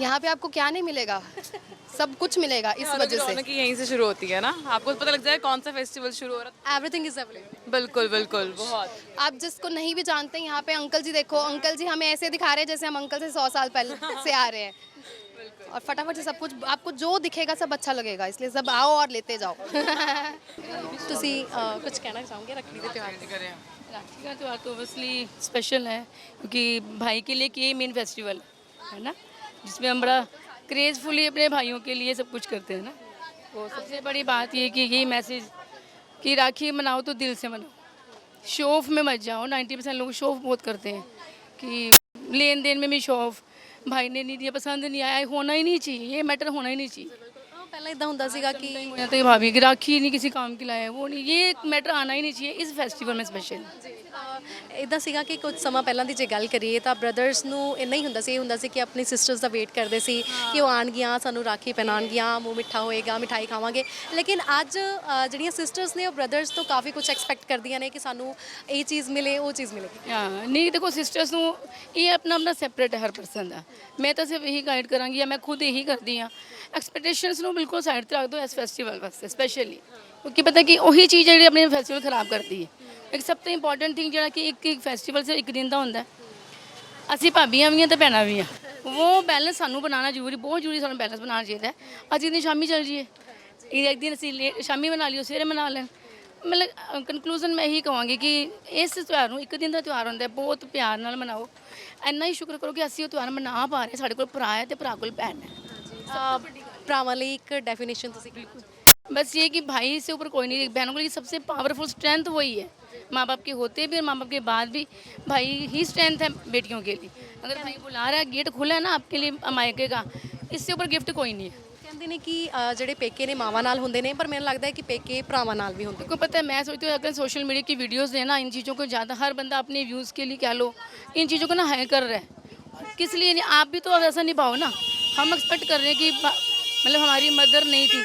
यहाँ पे आपको क्या नहीं मिलेगा सब कुछ मिलेगा इस और वजह से रौनक ही यहीं से शुरू होती है ना आपको पता लग जाए कौन सा फेस्टिवल शुरू हो रहा एवरीथिंग इज अवेलेबल है बिल्कुल बिल्कुल बहुत आप जिसको नहीं भी जानते यहाँ पे अंकल जी देखो अंकल जी हमें ऐसे दिखा रहे हैं जैसे हम अंकल से सौ साल पहले से आ रहे हैं और फटाफट से सब कुछ आपको जो दिखेगा सब अच्छा लगेगा इसलिए सब आओ और लेते जाओ ਤੁਸੀਂ ਅਹ, ਕੁਝ ਕਹਿਣਾ ਚਾਹੋਗੇ ਰੱਖੜੀ ਦੇ ਤਿਉਹਾਰ ਤੇ राखी का त्यौहार तो ऑब्वियसली स्पेशल है क्योंकि भाई के लिए कि ये मेन फेस्टिवल है ना जिसमें हम बड़ा क्रेजफुली अपने भाइयों के लिए सब कुछ करते हैं ना वो सबसे बड़ी बात ये कि यही मैसेज कि राखी मनाओ तो दिल से मनाओ शो ऑफ में मत जाओ 90 परसेंट लोग शो ऑफ बहुत करते हैं कि लेन देन में भी शो ऑफ भाई ने नहीं दिया पसंद नहीं आया होना ही नहीं चाहिए ये मैटर होना ही नहीं चाहिए ਹਾਂ, ਪਹਿਲਾਂ ਇਦਾਂ ਹੁੰਦਾ ਸੀਗਾ ਕਿ हो जाता है भाभी की राखी नहीं किसी काम की लाया वो नहीं ये मैटर आना ही नहीं चाहिए इस फेस्टिवल में स्पेशल ਇਦਾਂ ਸੀਗਾ ਕਿ ਕੁਝ ਸਮਾਂ ਪਹਿਲਾਂ ਦੀ ਜੇ ਗੱਲ ਕਰੀਏ ਤਾਂ ਬ੍ਰਦਰਸ ਨੂੰ ਇੰਨਾ ਹੀ ਹੁੰਦਾ ਸੀ ਇਹ ਹੁੰਦਾ ਸੀ ਕਿ ਆਪਣੀ ਸਿਸਟਰਸ ਦਾ ਵੇਟ ਕਰਦੇ ਸੀ ਕਿ ਉਹ ਆਣਗੀਆਂ ਸਾਨੂੰ ਰਾਖੀ ਪਹਿਨਾਉਣਗੀਆਂ ਮੂੰਹ ਮਿੱਠਾ ਹੋਏਗਾ ਮਿਠਾਈ ਖਾਵਾਂਗੇ। ਲੇਕਿਨ ਅੱਜ ਅ, ਜਿਹੜੀਆਂ ਸਿਸਟਰਸ ਨੇ ਉਹ ਬ੍ਰਦਰਸ ਤੋਂ ਕਾਫੀ ਕੁਝ ਐਕਸਪੈਕਟ ਕਰਦੀਆਂ ਨੇ ਕਿ ਸਾਨੂੰ ਇਹ ਚੀਜ਼ ਮਿਲੇ ਉਹ ਚੀਜ਼ ਮਿਲੇਗੀ ਹਾਂ ਨਹੀਂ ਦੇਖੋ ਸਿਸਟਰਸ ਨੂੰ ਇਹ ਆਪਣਾ ਆਪਣਾ ਸੈਪਰੇਟ ਹੈ ਹਰ ਪਰਸਨ ਦਾ। ਮੈਂ ਤਾਂ ਸਿਰਫ ਇਹੀ ਗਾਈਡ ਕਰਾਂਗੀ ਜਾਂ ਮੈਂ ਖੁਦ ਇਹੀ ਕਰਦੀ ਹਾਂ। ਐਕਸਪੈਕਟੇਸ਼ਨਸ ਨੂੰ ਬਿਲਕੁਲ ਸਾਈਡ ਤੇ ਰੱਖ ਦਿਓ ਇਸ ਫੈਸਟੀਵਲ ਵਾਸਤੇ ਸਪੈਸ਼ਲੀ ਕਿਉਂਕਿ ਪਤਾ ਕਿ ਉਹੀ ਚੀਜ਼ ਜਿਹੜੀ ਆਪਣੇ ਫੈਸਟੀਵਲ ਖਰਾਬ ਕਰਦੀ ਹੈ। ਇੱਕ ਸਭ ਤੋਂ ਇੰਪੋਰਟੈਂਟ ਥਿੰਗ ਜਿਹੜਾ ਕਿ ਇੱਕ ਇੱਕ ਫੈਸਟੀਵਲ ਸਿਰ ਇੱਕ ਦਿਨ ਦਾ ਹੁੰਦਾ ਹੈ ਅਸੀਂ ਭਾਬੀਆਂ ਵੀ ਹਾਂ ਤੇ ਭੈਣਾਂ ਵੀ ਆ ਉਹ ਬੈਲੈਂਸ ਸਾਨੂੰ ਬਣਾਉਣਾ ਜ਼ਰੂਰੀ ਬਹੁਤ ਜ਼ਰੂਰੀ ਸਾਨੂੰ ਬੈਲੈਂਸ ਬਣਾਉਣਾ ਚਾਹੀਦਾ ਹੈ ਅੱਜ ਦਿਨ ਸ਼ਾਮੀ ਚੱਲ ਜੀਏ ਇਹ ਇੱਕ ਦਿਨ ਅਸੀਂ ਲੇ- ਸ਼ਾਮੀ ਬਣਾ ਲਿਓ ਸਵੇਰੇ ਬਣਾ ਲੈਣ ਮਤਲਬ ਕਨਕਲੂਜਨ ਮੈਂ ਇਹੀ ਕਹਾਂਗੀ ਕਿ ਇਸ ਤਿਉਹਾਰ ਨੂੰ ਇੱਕ ਦਿਨ ਦਾ ਤਿਉਹਾਰ ਹੁੰਦਾ ਹੈ ਬਹੁਤ ਪਿਆਰ ਨਾਲ ਮਨਾਓ ਇੰਨਾ ਹੀ ਸ਼ੁਕਰ ਕਰੋ ਕਿ ਅਸੀਂ ਉਹ ਤਿਉਹਾਰ ਮਨਾ ਪਾ ਰਹੇ ਸਾਡੇ ਕੋਲ ਭਰਾ ਹੈ ਤੇ ਭਰਾ ਕੋਲ ਭੈਣ ਹੈ ਅ, ਭਰਾਵਾਂ ਲਈ ਇੱਕ ਡੈਫੀਨੇਸ਼ਨ ਤੁਸੀਂ ਬਿਲਕੁਲ बस ये कि भाई से ऊपर कोई नहीं बहनों के लिए सबसे पावरफुल स्ट्रेंथ वही है माँ बाप के होते भी और माँ बाप के बाद भी भाई ही स्ट्रेंथ है बेटियों के लिए अगर भाई बुला रहा है गेट खुला है ना आपके लिए मायके का इससे ऊपर गिफ्ट कोई नहीं है ਕਹਿੰਦੇ ਨੇ ਕਿ ਅ, ਜਿਹੜੇ ਪੇਕੇ ਨੇ ਮਾਵਾਂ ਨਾਲ ਹੁੰਦੇ ਨੇ ਪਰ ਮੈਨੂੰ ਲੱਗਦਾ ਹੈ ਕਿ ਪੇਕੇ ਭਰਾਵਾਂ ਨਾਲ ਵੀ ਹੁੰਦੇ आपको पता है मैं सोचती हूँ अगर सोशल मीडिया की वीडियोस है ना इन चीज़ों को ज़्यादा हर बंदा अपने व्यूज़ के लिए कह लो इन चीज़ों को ना हाई कर रहा है किस लिए नहीं आप भी तो वैसा निभाओ ना हम एक्सपेक्ट कर रहे हैं कि बा- मतलब हमारी मदर नहीं थी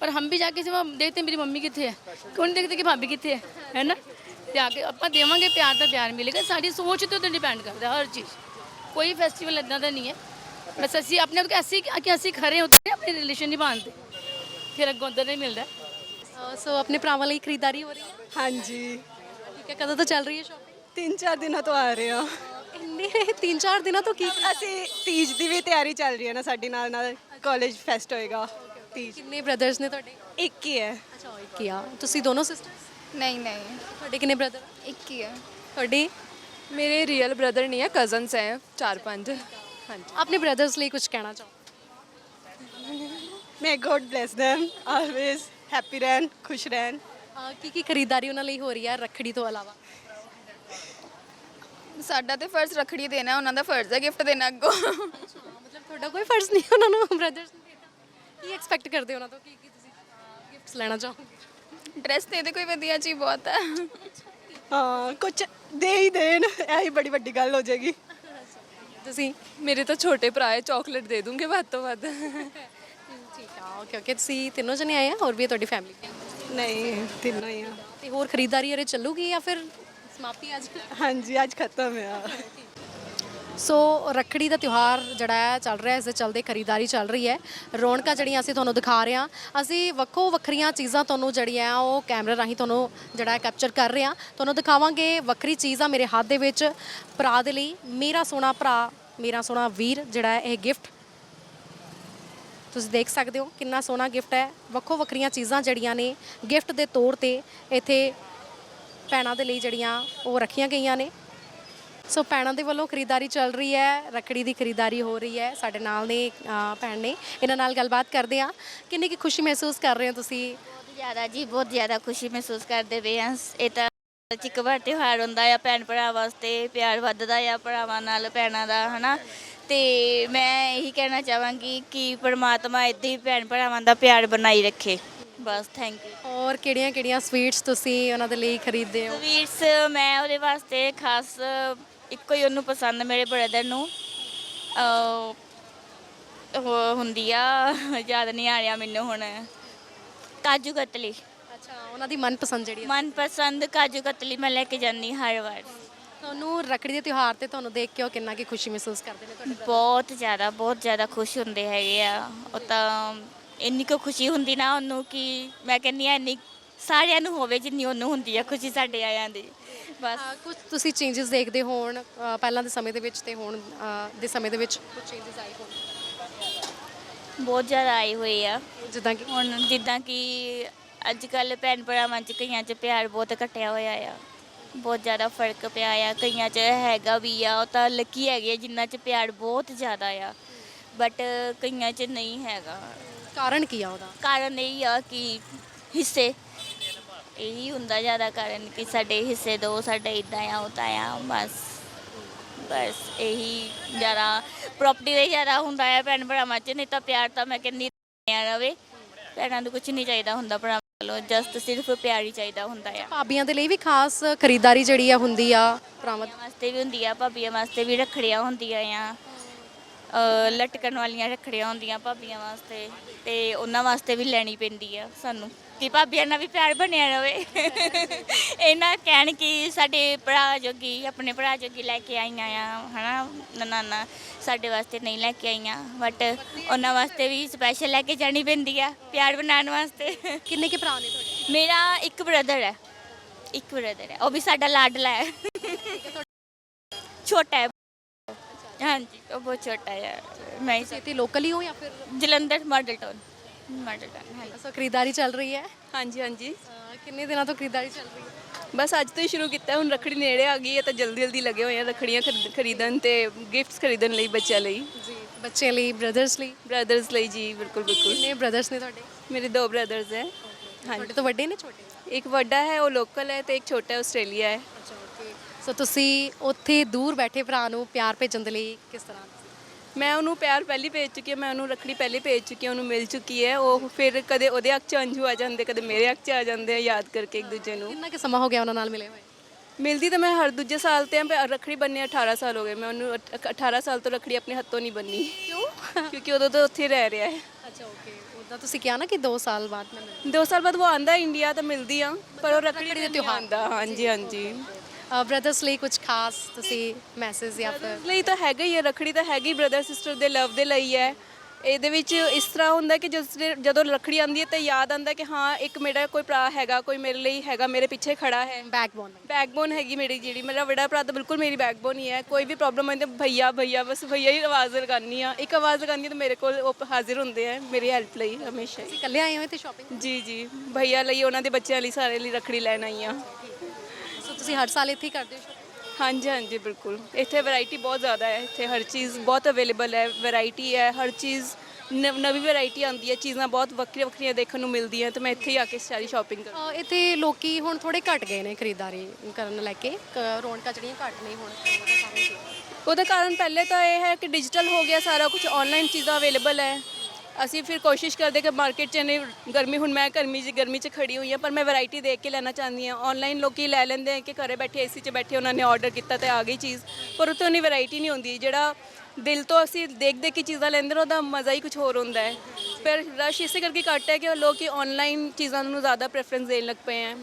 पर हम भी जाके जब हम देखते मेरी मम्मी कितने है क्यों नहीं देखते कि भाभी कितने है है ना जाके ਆਪਾਂ ਦੇਵਾਂਗੇ ਪਿਆਰ ਤਾਂ ਪਿਆਰ ਮਿਲੇਗਾ। ਸਾਡੀ ਸੋਚ ਤੇ ਡਿਪੈਂਡ ਕਰਦਾ ਹਰ ਚੀਜ਼। ਕੋਈ ਫੈਸਟੀਵਲ ਇਦਾਂ ਦਾ ਨਹੀਂ ਹੈ। ਬਸ ਅਸੀਂ ਆਪਣੇ ਆਪ ਕਿ ਅਸੀਂ ਕਿ ਅਸੀਂ ਖਰੇ ਉੱਤੇ ਆਪਣੇ ਰਿਲੇਸ਼ਨ ਨਿਭਾਉਣ ਤੇ। ਫਿਰ ਅੱਗੋਂ ਉੱਧਰ ਨਹੀਂ ਮਿਲਦਾ। ਸੋ ਆਪਣੇ ਭਰਾਵਾਂ ਲਈ ਖਰੀਦਦਾਰੀ ਹੋ ਰਹੀ ਹੈ? ਹਾਂਜੀ। ਠੀਕ ਹੈ ਕਦੋਂ ਤੋਂ ਚੱਲ ਰਹੀ ਹੈ ਸ਼ਾਪਿੰਗ ਤਿੰਨ ਚਾਰ ਦਿਨਾਂ ਤੋਂ ਆ ਰਹੇ ਹਾਂ। ਇੰਨੇ ਤਿੰਨ ਚਾਰ ਦਿਨਾਂ ਤੋਂ ਕੀ ਅਸੀਂ ਤੀਜ ਦੀ ਵੀ ਤਿਆਰੀ ਚੱਲ ਰਹੀ ਹੈ ਨਾ ਸਾਡੀ ਨਾਲ ਨਾਲ ਕਾਲਜ ਫੈਸਟ ਹੋਏਗਾ। ਤੀਜ। ਕਿੰਨੇ ਬ੍ਰਦਰਸ ਨੇ ਤੁਹਾਡੇ? ਇੱਕ ਹੀ ਹੈ। ਅੱਛਾ ਇੱਕ ਹੀ ਆ। ਤੁਸੀਂ ਦੋਨੋਂ ਸਿਸਟਰਸ ਨਹੀਂ ਨਹੀਂ। ਤੁਹਾਡੇ ਕਿੰਨੇ ਬ੍ਰਦਰ ਇੱਕ ਹੀ ਹੈ ਤੁਹਾਡੇ? ਮੇਰੇ ਰੀਅਲ ਬ੍ਰਦਰ ਨਹੀਂ ਹੈ ਕਜ਼ਨਸ ਹੈ ਚਾਰ ਪੰਜ ਹਾਂਜੀ। ਆਪਣੇ ਬ੍ਰਦਰਸ ਲਈ ਕੁਝ ਕਹਿਣਾ ਚਾਹੋ। ਮੈਂ God bless them always happy ਰਹਿਣ ਖੁਸ਼ ਰਹਿਣ। ਕੀ ਕੀ ਖਰੀਦਦਾਰੀ ਉਹਨਾਂ ਲਈ ਹੋ ਰਹੀ ਹੈ ਰੱਖੜੀ ਤੋਂ ਇਲਾਵਾ? ਸਾਡਾ ਤੇ ਫਰਜ਼ ਰੱਖੜੀ ਦੇਣਾ ਉਹਨਾਂ ਦਾ ਫਰਜ਼ ਹੈ ਗਿਫਟ ਦੇਣਾ ਅੱਗੋਂ। ਮਤਲਬ ਤੁਹਾਡਾ ਕੋਈ ਫਰਜ਼ ਨਹੀਂ ਉਹਨਾਂ ਨੂੰ ਬ੍ਰਦਰਸ ਨੂੰ ਦੇਣਾ। ਕੀ ਐਕਸਪੈਕਟ ਕਰਦੇ ਹੋ ਉਹਨਾਂ ਤੋਂ? ਕੀ ਕੀ ਤੁਸੀਂ ਗਿਫਟਸ ਲੈਣਾ ਚਾਹੋਗੇ? ਡਰੈਸ ਦੇ ਦੇ ਕੋਈ ਵਧੀਆ ਜੀ ਬਹੁਤ ਹੈ ਹਾਂ ਕੁਝ ਦੇ ਹੀ ਦੇਣ ਇਹੀ ਬੜੀ ਵੱਡੀ ਗੱਲ ਹੋ ਜਾਏਗੀ ਤੁਸੀਂ ਮੇਰੇ ਤਾਂ ਛੋਟੇ ਭਰਾ ਹੈ ਚਾਕਲੇਟ ਦੇ ਦੂੰਗੇ ਵੱਧ ਤੋਂ ਵੱਧ ਠੀਕ ਆ ਓਕੇ ਓਕੇ ਤੁਸੀਂ ਤਿੰਨੋਂ ਜਣੇ ਆਏ ਆ ਹੋਰ ਵੀ ਹੈ ਤੁਹਾਡੀ ਫੈਮਿਲੀ ਨਹੀਂ ਤਿੰਨੋਂ ਹੀ ਆ ਤੇ ਹੋਰ ਖਰੀਦਦਾਰੀ ਅਰੇ ਚੱਲੂਗੀ ਜਾਂ ਫਿਰ ਸਮਾਪਤੀ ਅੱਜ ਹਾਂਜੀ ਅੱਜ ਖਤਮ ਆ ਸੋ ਰੱਖੜੀ ਦਾ ਤਿਉਹਾਰ ਜਿਹੜਾ ਹੈ, ਚੱਲ ਰਿਹਾ ਇਸ ਦੇ ਚਲਦੇ ਖਰੀਦਦਾਰੀ ਚੱਲ ਰਹੀ ਹੈ। ਰੌਣਕਾਂ ਜਿਹੜੀਆਂ ਅਸੀਂ ਤੁਹਾਨੂੰ ਦਿਖਾ ਰਹੇ ਹਾਂ, ਅਸੀਂ ਵੱਖੋ ਵੱਖਰੀਆਂ ਚੀਜ਼ਾਂ ਤੁਹਾਨੂੰ ਜਿਹੜੀਆਂ ਉਹ ਕੈਮਰੇ ਰਾਹੀਂ ਤੁਹਾਨੂੰ ਜਿਹੜਾ ਕੈਪਚਰ ਕਰ ਰਹੇ ਹਾਂ। ਤੁਹਾਨੂੰ ਦਿਖਾਵਾਂਗੇ ਵੱਖਰੀ ਚੀਜ਼ ਆ ਮੇਰੇ ਹੱਥ ਦੇ ਵਿੱਚ, ਭਰਾ ਦੇ ਲਈ। ਮੇਰਾ ਸੋਹਣਾ ਭਰਾ, ਮੇਰਾ ਸੋਹਣਾ ਵੀਰ ਜਿਹੜਾ ਇਹ ਗਿਫਟ ਤੁਸੀਂ ਦੇਖ ਸਕਦੇ ਹੋ ਕਿੰਨਾ ਸੋਹਣਾ ਗਿਫਟ ਹੈ। ਵੱਖੋ ਵੱਖਰੀਆਂ ਚੀਜ਼ਾਂ ਜਿਹੜੀਆਂ ਨੇ ਗਿਫਟ ਦੇ ਤੌਰ ਤੇ ਇੱਥੇ ਭੈਣਾਂ ਦੇ ਲਈ ਜਿਹੜੀਆਂ, ਉਹ ਰੱਖੀਆਂ ਗਈਆਂ ਨੇ। ਸੋ ਭੈਣਾਂ ਦੇ ਵੱਲੋਂ ਖਰੀਦਦਾਰੀ ਚੱਲ ਰਹੀ ਹੈ ਰੱਖੜੀ ਦੀ ਖਰੀਦਦਾਰੀ ਹੋ ਰਹੀ ਹੈ ਸਾਡੇ ਨਾਲ ਨੇ ਅ, ਭੈਣ ਨੇ। ਇਹਨਾਂ ਨਾਲ ਗੱਲਬਾਤ ਕਰਦੇ ਆ ਕਿੰਨੀ ਕੀ ਖੁਸ਼ੀ ਮਹਿਸੂਸ ਕਰ ਰਹੇ ਹੋ ਤੁਸੀਂ? ਬਹੁਤ ਜ਼ਿਆਦਾ ਜੀ ਬਹੁਤ ਜ਼ਿਆਦਾ ਖੁਸ਼ੀ ਮਹਿਸੂਸ ਕਰਦੇ ਪਏ ਹਾਂ। ਇਹ ਤਾਂ ਚਿੱਕਵਾਰ ਤਿਉਹਾਰ ਹੁੰਦਾ ਆ ਭੈਣ ਭਰਾ ਵਾਸਤੇ ਪਿਆਰ ਵੱਧਦਾ ਆ ਭਰਾਵਾਂ ਨਾਲ ਭੈਣਾਂ ਦਾ ਹਨਾ। ਤੇ ਮੈਂ ਇਹੀ ਕਹਿਣਾ ਚਾਹਾਂਗੀ ਕਿ ਪ੍ਰਮਾਤਮਾ ਇੱਦਾਂ ਹੀ ਭੈਣ ਭਰਾਵਾਂ ਦਾ ਪਿਆਰ ਬਣਾਈ ਰੱਖੇ। ਬਸ ਥੈਂਕ ਯੂ ਔਰ ਕਿਹੜੀਆਂ ਕਿਹੜੀਆਂ ਸਵੀਟਸ ਤੁਸੀਂ ਉਹਨਾਂ ਦੇ ਲਈ ਖਰੀਦਦੇ ਹੋ? ਸਵੀਟਸ ਮੈਂ ਉਹਦੇ ਵਾਸਤੇ ਖਾਸ ਇੱਕੋ ਹੀ ਉਹਨੂੰ ਪਸੰਦ ਮੇਰੇ ਬ੍ਰਦਰ ਨੂੰ। ਅਹ ਉਹ ਹੁੰਦੀ ਆ ਯਾਦ ਨਹੀਂ ਆ ਰਿਹਾ ਮੈਨੂੰ ਹੁਣ। ਕਾਜੂ ਕਤਲੀ। ਅੱਛਾ ਉਹਨਾਂ ਦੀ ਮਨਪਸੰਦ ਜਿਹੜੀ ਹੈ ਮਨਪਸੰਦ ਕਾਜੂ ਕਤਲੀ ਮੈਂ ਲੈ ਕੇ ਜਾਂਦੀ ਹਰ ਵਾਰ। ਤੁਹਾਨੂੰ ਰੱਖੜੀ ਦੇ ਤਿਉਹਾਰ ਤੇ ਤੁਹਾਨੂੰ ਦੇਖ ਕੇ ਉਹ ਕਿੰਨਾ ਕੀ ਖੁਸ਼ੀ ਮਹਿਸੂਸ ਕਰਦੇ ਨੇ ਤੁਹਾਡੇ ਬਹੁਤ ਜ਼ਿਆਦਾ ਬਹੁਤ ਜ਼ਿਆਦਾ ਖੁਸ਼ ਹੁੰਦੇ ਹੈਗੇ ਆ। ਉਹ ਤਾਂ ਇੰਨੀ ਕੁ ਖੁਸ਼ੀ ਹੁੰਦੀ ਨਾ ਉਹਨੂੰ ਕਿ ਮੈਂ ਕਹਿੰਦੀ ਆ ਇੰਨੀ ਸਾਰਿਆਂ ਨੂੰ ਹੋਵੇ ਜਿੰਨੀ ਉਹਨੂੰ ਹੁੰਦੀ ਆ ਖੁਸ਼ੀ ਸਾਡੇ ਆਇਆਂ ਦੀ। ਬਸ। ਕੁਝ ਤੁਸੀਂ ਚੇਂਜਸ ਦੇਖਦੇ ਹੋਣ ਅ, ਪਹਿਲਾਂ ਦੇ ਸਮੇਂ ਦੇ ਵਿੱਚ ਤੇ ਹੁਣ ਅ, ਦੇ ਸਮੇਂ ਦੇ ਵਿੱਚ ਕੁਝ ਚੇਂਜਸ ਆਏ ਹੋਣ? ਬਹੁਤ ਜ਼ਿਆਦਾ ਆਏ ਹੋਏ ਆ। ਜਿੱਦਾਂ ਕਿ ਹੁਣ ਜਿੱਦਾਂ ਕਿ ਅੱਜ ਕੱਲ ਭੈਣ ਭਰਾਵਾਂ ਚ ਕਈਆਂ ਚ ਪਿਆਰ ਬਹੁਤ ਘਟਿਆ ਹੋਇਆ ਆ। ਬਹੁਤ ਜ਼ਿਆਦਾ ਫ਼ਰਕ ਪਿਆ ਆ। ਕਈਆਂ ਚ ਹੈਗਾ ਵੀ ਆ ਉਹ ਤਾਂ ਲੱਕੀ ਹੈਗੇ ਆ ਜਿਨ੍ਹਾਂ ਚ ਪਿਆਰ ਬਹੁਤ ਜ਼ਿਆਦਾ ਆ। ਬਟ ਕਈਆਂ ਚ ਨਹੀਂ ਹੈਗਾ। ਕਾਰਨ ਕੀ ਆ ਉਹਦਾ? ਕਾਰਨ ਇਹ ਆ ਕਿ ਹਿੱਸੇ। ਇਹੀ ਹੁੰਦਾ ਜ਼ਿਆਦਾ ਕਾਰਨ ਕਿ ਸਾਡੇ ਹਿੱਸੇ ਦੋ ਸਾਡੇ ਇਦਾਂ ਆ ਉਦਾਂ ਆ ਬਸ। ਬਸ ਇਹੀ ਜ਼ਿਆਦਾ ਪ੍ਰਾਪਰਟੀ ਦਾ ਹੀ ਜ਼ਿਆਦਾ ਹੁੰਦਾ ਆ ਭੈਣ ਭਰਾਵਾਂ ਚ ਨਹੀਂ ਤਾਂ ਪਿਆਰ ਤਾਂ ਮੈਂ ਕਹਿੰਦੀ ਆ ਰਵੇ। ਭੈਣਾਂ ਨੂੰ ਕੁਝ ਨਹੀਂ ਚਾਹੀਦਾ ਹੁੰਦਾ ਭਰਾਵਾਂ ਵੱਲੋਂ ਜਸਟ ਸਿਰਫ ਪਿਆਰ ਹੀ ਚਾਹੀਦਾ ਹੁੰਦਾ ਆ। ਭਾਬੀਆਂ ਦੇ ਲਈ ਵੀ ਖਾਸ ਖਰੀਦਦਾਰੀ ਜਿਹੜੀ ਆ ਹੁੰਦੀ ਆ ਭਰਾਵਾਂ ਵਾਸਤੇ ਵੀ ਹੁੰਦੀ ਆ ਭਾਬੀਆਂ ਵਾਸਤੇ ਵੀ ਰੱਖੜੀਆਂ ਹੁੰਦੀਆਂ ਆ। ਲਟਕਣ ਵਾਲੀਆਂ ਰੱਖੜੀਆਂ ਹੁੰਦੀਆਂ ਭਾਬੀਆਂ ਵਾਸਤੇ ਤੇ ਉਹਨਾਂ ਵਾਸਤੇ ਵੀ ਲੈਣੀ ਪੈਂਦੀ ਆ ਸਾਨੂੰ। ਕਿ ਭਾਬੀਆਂ ਨਾਲ ਵੀ ਪਿਆਰ ਬਣਿਆ ਰਵੇ। ਇਹਨਾਂ ਕਹਿਣ ਕਿ ਸਾਡੇ ਭਰਾ ਜੋਗੀ ਆਪਣੇ ਭਰਾ ਜੋਗੀ ਲੈ ਕੇ ਆਈਆਂ ਆ ਹਨਾ ਨਨਾਨਾ ਸਾਡੇ ਵਾਸਤੇ ਨਹੀਂ ਲੈ ਕੇ ਆਈਆਂ ਬਟ ਉਹਨਾਂ ਵਾਸਤੇ ਵੀ ਸਪੈਸ਼ਲ ਲੈ ਕੇ ਜਾਣੀ ਪੈਂਦੀ ਆ ਪਿਆਰ ਬਣਾਉਣ ਵਾਸਤੇ। ਕਿੰਨੇ ਕੇ ਭਰਾ ਨੇ ਤੁਹਾਡੇ? ਮੇਰਾ ਇੱਕ ਬ੍ਰਦਰ ਹੈ ਇੱਕ ਬ੍ਰਦਰ ਹੈ ਉਹ ਵੀ ਸਾਡਾ ਲਾਡਲਾ ਹੈ। ਛੋਟਾ ਹੈ ਹਾਂਜੀ ਉਹ ਬਹੁਤ ਛੋਟਾ ਹੈ। ਮੈਂ ਹੀ ਇੱਥੇ ਲੋਕਲ ਹੀ ਹੋ ਜਾਂ ਫਿਰ Jalandhar model town model town ਹਾਂਜੀ। ਸੋ ਖਰੀਦਦਾਰੀ ਚੱਲ ਰਹੀ ਹੈ? ਹਾਂਜੀ ਹਾਂਜੀ। ਕਿੰਨੇ ਦਿਨਾਂ ਤੋਂ ਖਰੀਦਦਾਰੀ ਚੱਲ ਰਹੀ ਹੈ? ਬਸ ਅੱਜ ਤੋਂ ਹੀ ਸ਼ੁਰੂ ਕੀਤਾ ਹੁਣ ਰੱਖੜੀ ਨੇੜੇ ਆ ਗਈ ਹੈ ਤਾਂ ਜਲਦੀ ਜਲਦੀ ਲੱਗੇ ਹੋਏ ਆ ਰੱਖੜੀਆਂ ਖਰੀਦ- ਖਰੀਦਣ ਤੇ ਗਿਫਟਸ ਖਰੀਦਣ ਲਈ ਬੱਚਿਆਂ ਲਈ। ਜੀ ਬੱਚਿਆਂ ਲਈ ਬ੍ਰਦਰਸ ਲਈ? ਬ੍ਰਦਰਸ ਲਈ ਜੀ ਬਿਲਕੁਲ ਬਿਲਕੁਲ। ਕਿੰਨੇ ਬ੍ਰਦਰਸ ਨੇ ਤੁਹਾਡੇ? ਮੇਰੇ ਦੋ ਬ੍ਰਦਰਸ ਹੈ। ਹਾਂਜੀ। ਤੁਹਾਡੇ ਤੋਂ ਵੱਡੇ ਨੇ ਛੋਟੇ? ਇੱਕ ਵੱਡਾ ਹੈ ਉਹ ਲੋਕਲ ਹੈ ਤੇ ਇੱਕ ਛੋਟਾ ਆਸਟ੍ਰੇਲੀਆ ਹੈ। ਅੱਛਾ ਸੋ ਤੁਸੀਂ ਉੱਥੇ ਦੂਰ ਬੈਠੇ ਭਰਾ ਨੂੰ ਪਿਆਰ ਭੇਜਣ ਦੇ ਲਈ ਕਿਸ ਤਰ੍ਹਾਂ? ਮੈਂ ਉਹਨੂੰ ਪਿਆਰ ਪਹਿਲੀ ਭੇਜ ਚੁੱਕੀ ਹਾਂ ਮੈਂ ਉਹਨੂੰ ਰੱਖੜੀ ਪਹਿਲੇ ਭੇਜ ਚੁੱਕੀ ਹਾਂ ਉਹਨੂੰ ਮਿਲ ਚੁੱਕੀ ਹੈ। ਉਹ ਫਿਰ ਕਦੇ ਉਹਦੇ ਅੱਖ 'ਚ ਅੰਜੂ ਆ ਜਾਂਦੇ ਕਦੇ ਮੇਰੇ ਅੱਖ 'ਚ ਆ ਜਾਂਦੇ ਆ ਯਾਦ ਕਰਕੇ ਇੱਕ ਦੂਜੇ ਨੂੰ। ਕਿੰਨਾ ਕਿ ਸਮਾਂ ਹੋ ਗਿਆ ਉਹਨਾਂ ਨਾਲ ਮਿਲੇ ਹੋਏ? ਮਿਲਦੀ ਤਾਂ ਮੈਂ ਹਰ ਦੂਜੇ ਸਾਲ ਤੇ ਆ ਪਰ ਰੱਖੜੀ ਬੰਨੇ 18 ਸਾਲ ਹੋ ਗਏ। ਮੈਂ ਉਹਨੂੰ ਅਠ- 18 ਸਾਲ ਤੋਂ ਰੱਖੜੀ ਆਪਣੇ ਹੱਥੋਂ ਨਹੀਂ ਬੰਨੀ। ਕਿਉਂ? ਕਿਉਂਕਿ ਉਦੋਂ ਤੋਂ ਉੱਥੇ ਰਹਿ ਰਿਹਾ ਹੈ। ਅੱਛਾ ਓਕੇ ਉਦਾਂ ਤੁਸੀਂ ਕਿਹਾ ਨਾ ਕਿ 2 ਸਾਲ ਬਾਅਦ ਮੈਂ ਮਿਲੂੰ ਦੋ ਸਾਲ ਬਾਅਦ ਉਹ ਆਂਦਾ ਇੰਡੀਆ ਤਾਂ ਮਿਲਦੀ ਆ ਪਰ ਉਹ ਰੱਖੜੀ ਦੇ ਤਿਉਹਾਰ। ਦਾ ਹਾਂਜੀ ਹਾਂਜੀ। ਬ੍ਰਦਰਸ ਲਈ ਕੁਝ ਖਾਸ ਤੁਸੀਂ ਮੈਸੇਜ ਜਾਂ ਫਿਰ ਲਈ ਤਾਂ ਹੈਗਾ ਹੀ ਹੈ ਰੱਖੜੀ ਤਾਂ ਹੈਗੀ ਬ੍ਰਦਰ ਸਿਸਟਰ ਦੇ ਲਵ ਦੇ ਲਈ ਹੈ। ਇਹਦੇ ਵਿੱਚ ਇਸ ਤਰ੍ਹਾਂ ਹੁੰਦਾ ਕਿ ਜਿਸ ਜਦੋਂ ਰੱਖੜੀ ਆਉਂਦੀ ਹੈ ਤਾਂ ਯਾਦ ਆਉਂਦਾ ਕਿ ਹਾਂ ਇੱਕ ਮੇਰਾ ਕੋਈ ਭਰਾ ਹੈਗਾ ਕੋਈ ਮੇਰੇ ਲਈ ਹੈਗਾ ਮੇਰੇ ਪਿੱਛੇ ਖੜਾ ਹੈ। ਬੈਕਬੋਨ ਬੈਕਬੋਨ ਹੈਗੀ ਮੇਰੀ ਜਿਹੜੀ ਮੇਰਾ ਵੱਡਾ ਭਰਾ ਤਾਂ ਬਿਲਕੁਲ ਮੇਰੀ ਬੈਕਬੋਨ ਹੀ ਹੈ। ਕੋਈ ਵੀ ਪ੍ਰੋਬਲਮ ਆਉਂਦੀ ਤਾਂ ਭਈਆ ਭਈਆ ਬਸ ਭਈਆ ਹੀ ਆਵਾਜ਼ ਲਗਾਉਂਦੀ ਆ ਇੱਕ ਆਵਾਜ਼ ਹਾਂ ਤਾਂ ਮੇਰੇ ਕੋਲ ਉਹ ਹਾਜ਼ਰ ਹੁੰਦੇ ਆ ਮੇਰੀ ਹੈਲਪ ਲਈ ਹਮੇਸ਼ਾ ਹੀ। ਤੁਸੀਂ ਇਕੱਲੇ ਆਏ ਹੋ ਤੇ ਸ਼ਾਪਿੰਗ ਜੀ ਜੀ। ਭਈਆ ਲਈ ਉਹਨਾਂ ਦੇ ਬੱਚਿਆਂ ਲਈ ਸਾਰੇ ਲਈ ਰੱਖੜੀ ਲੈਣ ਆਈ ਆ ਤੁਸੀਂ ਹਰ ਸਾਲ ਇੱਥੇ ਹੀ ਕਰਦੇ ਹੋ shopping? ਹਾਂਜੀ ਹਾਂਜੀ ਬਿਲਕੁਲ। ਇੱਥੇ ਵੈਰਾਈਟੀ ਬਹੁਤ ਜ਼ਿਆਦਾ ਹੈ। ਇੱਥੇ ਹਰ ਚੀਜ਼ ਬਹੁਤ ਅਵੇਲੇਬਲ ਹੈ। ਵੈਰਾਈਟੀ ਹੈ ਹਰ ਚੀਜ਼ ਨਵ- ਨਵੀਂ ਵੈਰਾਈਟੀ ਆਉਂਦੀ ਹੈ। ਚੀਜ਼ਾਂ ਬਹੁਤ ਵੱਖਰੀਆਂ ਵੱਖਰੀਆਂ ਦੇਖਣ ਨੂੰ ਮਿਲਦੀਆਂ ਤੇ ਮੈਂ ਇੱਥੇ ਹੀ ਆ ਕੇ ਸਾਰੀ ਸ਼ਾਪਿੰਗ ਕਰ ਅ, ਇੱਥੇ ਲੋਕੀ ਹੁਣ ਥੋੜੇ ਘਟ ਗਏ ਨੇ ਖਰੀਦਦਾਰੀ ਕਰਨ ਲੈ ਕੇ। ਕ- ਰੌਣਕਾਂ ਜਿਹੜੀਆਂ ਘਟ ਨਹੀਂ ਹੁਣ ਉਹਦਾ ਕਾਰਨ ਕੀ ਹੈ? ਉਹਦਾ ਕਾਰਨ ਪਹਿਲੇ ਤਾਂ ਇਹ ਹੈ ਕਿ ਡਿਜੀਟਲ ਹੋ ਗਿਆ ਸਾਰਾ ਕੁਝ ਆਨਲਾਈਨ ਚੀਜ਼ਾਂ ਅਵੇਲੇਬਲ ਹੈ। ਅਸੀਂ ਫਿਰ ਕੋਸ਼ਿਸ਼ ਕਰਦੇ ਕਿ ਮਾਰਕੀਟ 'ਚ ਨਹੀਂ ਗਰਮੀ, ਹੁਣ ਮੈਂ ਗਰਮੀ 'ਚ ਗਰਮੀ 'ਚ ਖੜੀ ਹੋਈ ਹਾਂ, ਪਰ ਮੈਂ ਵੈਰਾਈਟੀ ਦੇਖ ਕੇ ਲੈਣਾ ਚਾਹੁੰਦੀ ਹਾਂ। ਆਨਲਾਈਨ ਲੋਕੀ ਲੈ ਲੈਂਦੇ ਆ ਕਿ ਘਰੇ ਬੈਠੇ ਏਸੀ 'ਚ ਬੈਠੇ ਉਹਨਾਂ ਨੇ ਆਰਡਰ ਕੀਤਾ ਤੇ ਆ ਗਈ ਚੀਜ਼, ਪਰ ਉੱਥੇ ਉਨੀ ਵੈਰਾਈਟੀ ਨਹੀਂ ਹੁੰਦੀ। ਜਿਹੜਾ ਦਿਲ ਤੋਂ ਅਸੀਂ ਦੇਖ ਦੇਖ ਕੇ ਚੀਜ਼ਾਂ ਲੈਂਦੇ ਨੇ, ਉਹਦਾ ਮਜ਼ਾ ਹੀ ਕੁਝ ਹੋਰ ਹੁੰਦਾ ਹੈ। ਪਰ ਰਸ਼ ਇਸੇ ਕਰਕੇ ਘੱਟ ਹੈ ਕਿ ਲੋਕੀ ਆਨਲਾਈਨ ਚੀਜ਼ਾਂ ਨੂੰ ਜ਼ਿਆਦਾ ਪ੍ਰੈਫਰੈਂਸ ਦੇਣ ਲੱਗ ਪਏ ਹੈ।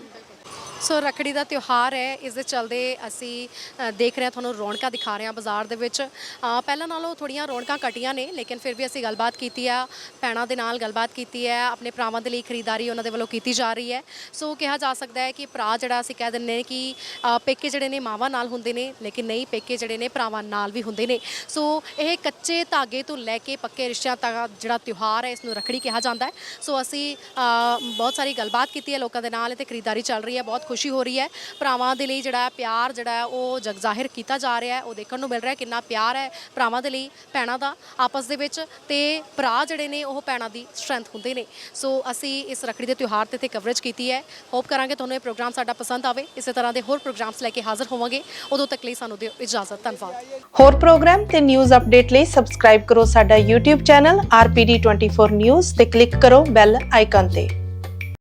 ਸੋ ਰੱਖੜੀ ਦਾ ਤਿਉਹਾਰ ਹੈ ਇਸ ਦੇ ਚਲਦੇ ਅਸੀਂ ਅ, ਦੇਖ ਰਹੇ ਹਾਂ ਤੁਹਾਨੂੰ ਰੌਣਕਾਂ ਦਿਖਾ ਰਹੇ ਹਾਂ ਬਾਜ਼ਾਰ ਦੇ ਵਿੱਚ। ਅ, ਪਹਿਲਾਂ ਨਾਲੋਂ ਥੋੜੀਆਂ ਰੌਣਕਾਂ ਘਟੀਆਂ ਨੇ ਲੇਕਿਨ ਫਿਰ ਵੀ ਅਸੀਂ ਗੱਲਬਾਤ ਕੀਤੀ ਆ ਭੈਣਾਂ ਦੇ ਨਾਲ ਗੱਲਬਾਤ ਕੀਤੀ ਹੈ ਆਪਣੇ ਭਰਾਵਾਂ ਦੇ ਲਈ ਖਰੀਦਦਾਰੀ ਉਹਨਾਂ ਦੇ ਵੱਲੋਂ ਕੀਤੀ ਜਾ ਰਹੀ ਹੈ। ਸੋ ਕਿਹਾ ਜਾ ਸਕਦਾ ਹੈ ਕਿ ਭਰਾ ਜਿਹੜਾ ਅਸੀਂ ਕਹਿ ਦਿੰਦੇ ਨੇ ਕਿ ਅ, ਪੇਕੇ ਜਿਹੜੇ ਨੇ ਮਾਵਾਂ ਨਾਲ ਹੁੰਦੇ ਨੇ ਲੇਕਿਨ ਨਹੀਂ ਪੇਕੇ ਜਿਹੜੇ ਨੇ ਭਰਾਵਾਂ ਨਾਲ ਵੀ ਹੁੰਦੇ ਨੇ। ਸੋ ਇਹ ਕੱਚੇ ਧਾਗੇ ਤੋਂ ਲੈ ਕੇ ਪੱਕੇ ਰਿਸ਼ਤਿਆਂ ਤੱਕ ਜਿਹੜਾ ਤਿਉਹਾਰ ਹੈ ਇਸ ਨੂੰ ਰੱਖੜੀ ਕਿਹਾ ਜਾਂਦਾ ਹੈ। ਸੋ ਅਸੀਂ ਅ, ਬਹੁਤ ਸਾਰੀ ਗੱਲਬਾਤ ਕੀਤੀ ਹੈ ਲੋਕਾਂ ਦੇ ਨਾਲ ਤੇ ਖਰੀਦਦਾਰੀ ਚੱਲ ਰਹੀ ਹੈ ਬਹੁਤ ਖੁਸ਼ੀ ਹੋ ਰਹੀ ਹੈ। ਭਰਾਵਾਂ ਦੇ ਲਈ ਜਿਹੜਾ ਪਿਆਰ ਜਿਹੜਾ ਉਹ ਜਗ ਜ਼ਾਹਿਰ ਕੀਤਾ ਜਾ ਰਿਹਾ ਹੈ। ਉਹ ਦੇਖਣ ਨੂੰ ਮਿਲ ਰਿਹਾ ਕਿੰਨਾ ਪਿਆਰ ਹੈ ਭਰਾਵਾਂ ਦੇ ਲਈ ਭੈਣਾਂ ਦਾ ਆਪਸ ਦੇ ਵਿੱਚ ਤੇ ਭਰਾ ਜਿਹੜੇ ਨੇ, ਉਹ ਭੈਣਾਂ ਦੀ ਸਟਰੈਂਥ ਹੁੰਦੇ ਨੇ। ਸੋ ਅਸੀਂ ਇਸ ਰੱਖੜੀ ਦੇ ਤਿਉਹਾਰ ਤੇ ਤੇ ਕਵਰੇਜ ਕੀਤੀ ਹੈ। ਹੋਪ ਕਰਾਂਗੇ ਤੁਹਾਨੂੰ ਇਹ ਪ੍ਰੋਗਰਾਮ ਸਾਡਾ ਪਸੰਦ ਆਵੇ। ਇਸੇ ਤਰ੍ਹਾਂ ਦੇ ਹੋਰ ਪ੍ਰੋਗਰਾਮਸ ਲੈ ਕੇ ਹਾਜ਼ਰ ਹੋਵਾਂਗੇ। ਉਦੋਂ ਤੱਕ ਲਈ ਸਾਨੂੰ ਦਿਓ ਇਜਾਜ਼ਤ। ਧੰਨਵਾਦ। ਹੋਰ ਪ੍ਰੋਗਰਾਮ ਤੇ ਨਿਊਜ਼ ਅਪਡੇਟ ਲਈ ਸਬਸਕ੍ਰਾਈਬ ਕਰੋ ਸਾਡਾ YouTube ਚੈਨਲ RPD24 ਨਿਊਜ਼ ਤੇ ਕਲਿੱਕ ਕਰੋ ਬੈਲ ਆਈਕਨ ਤੇ।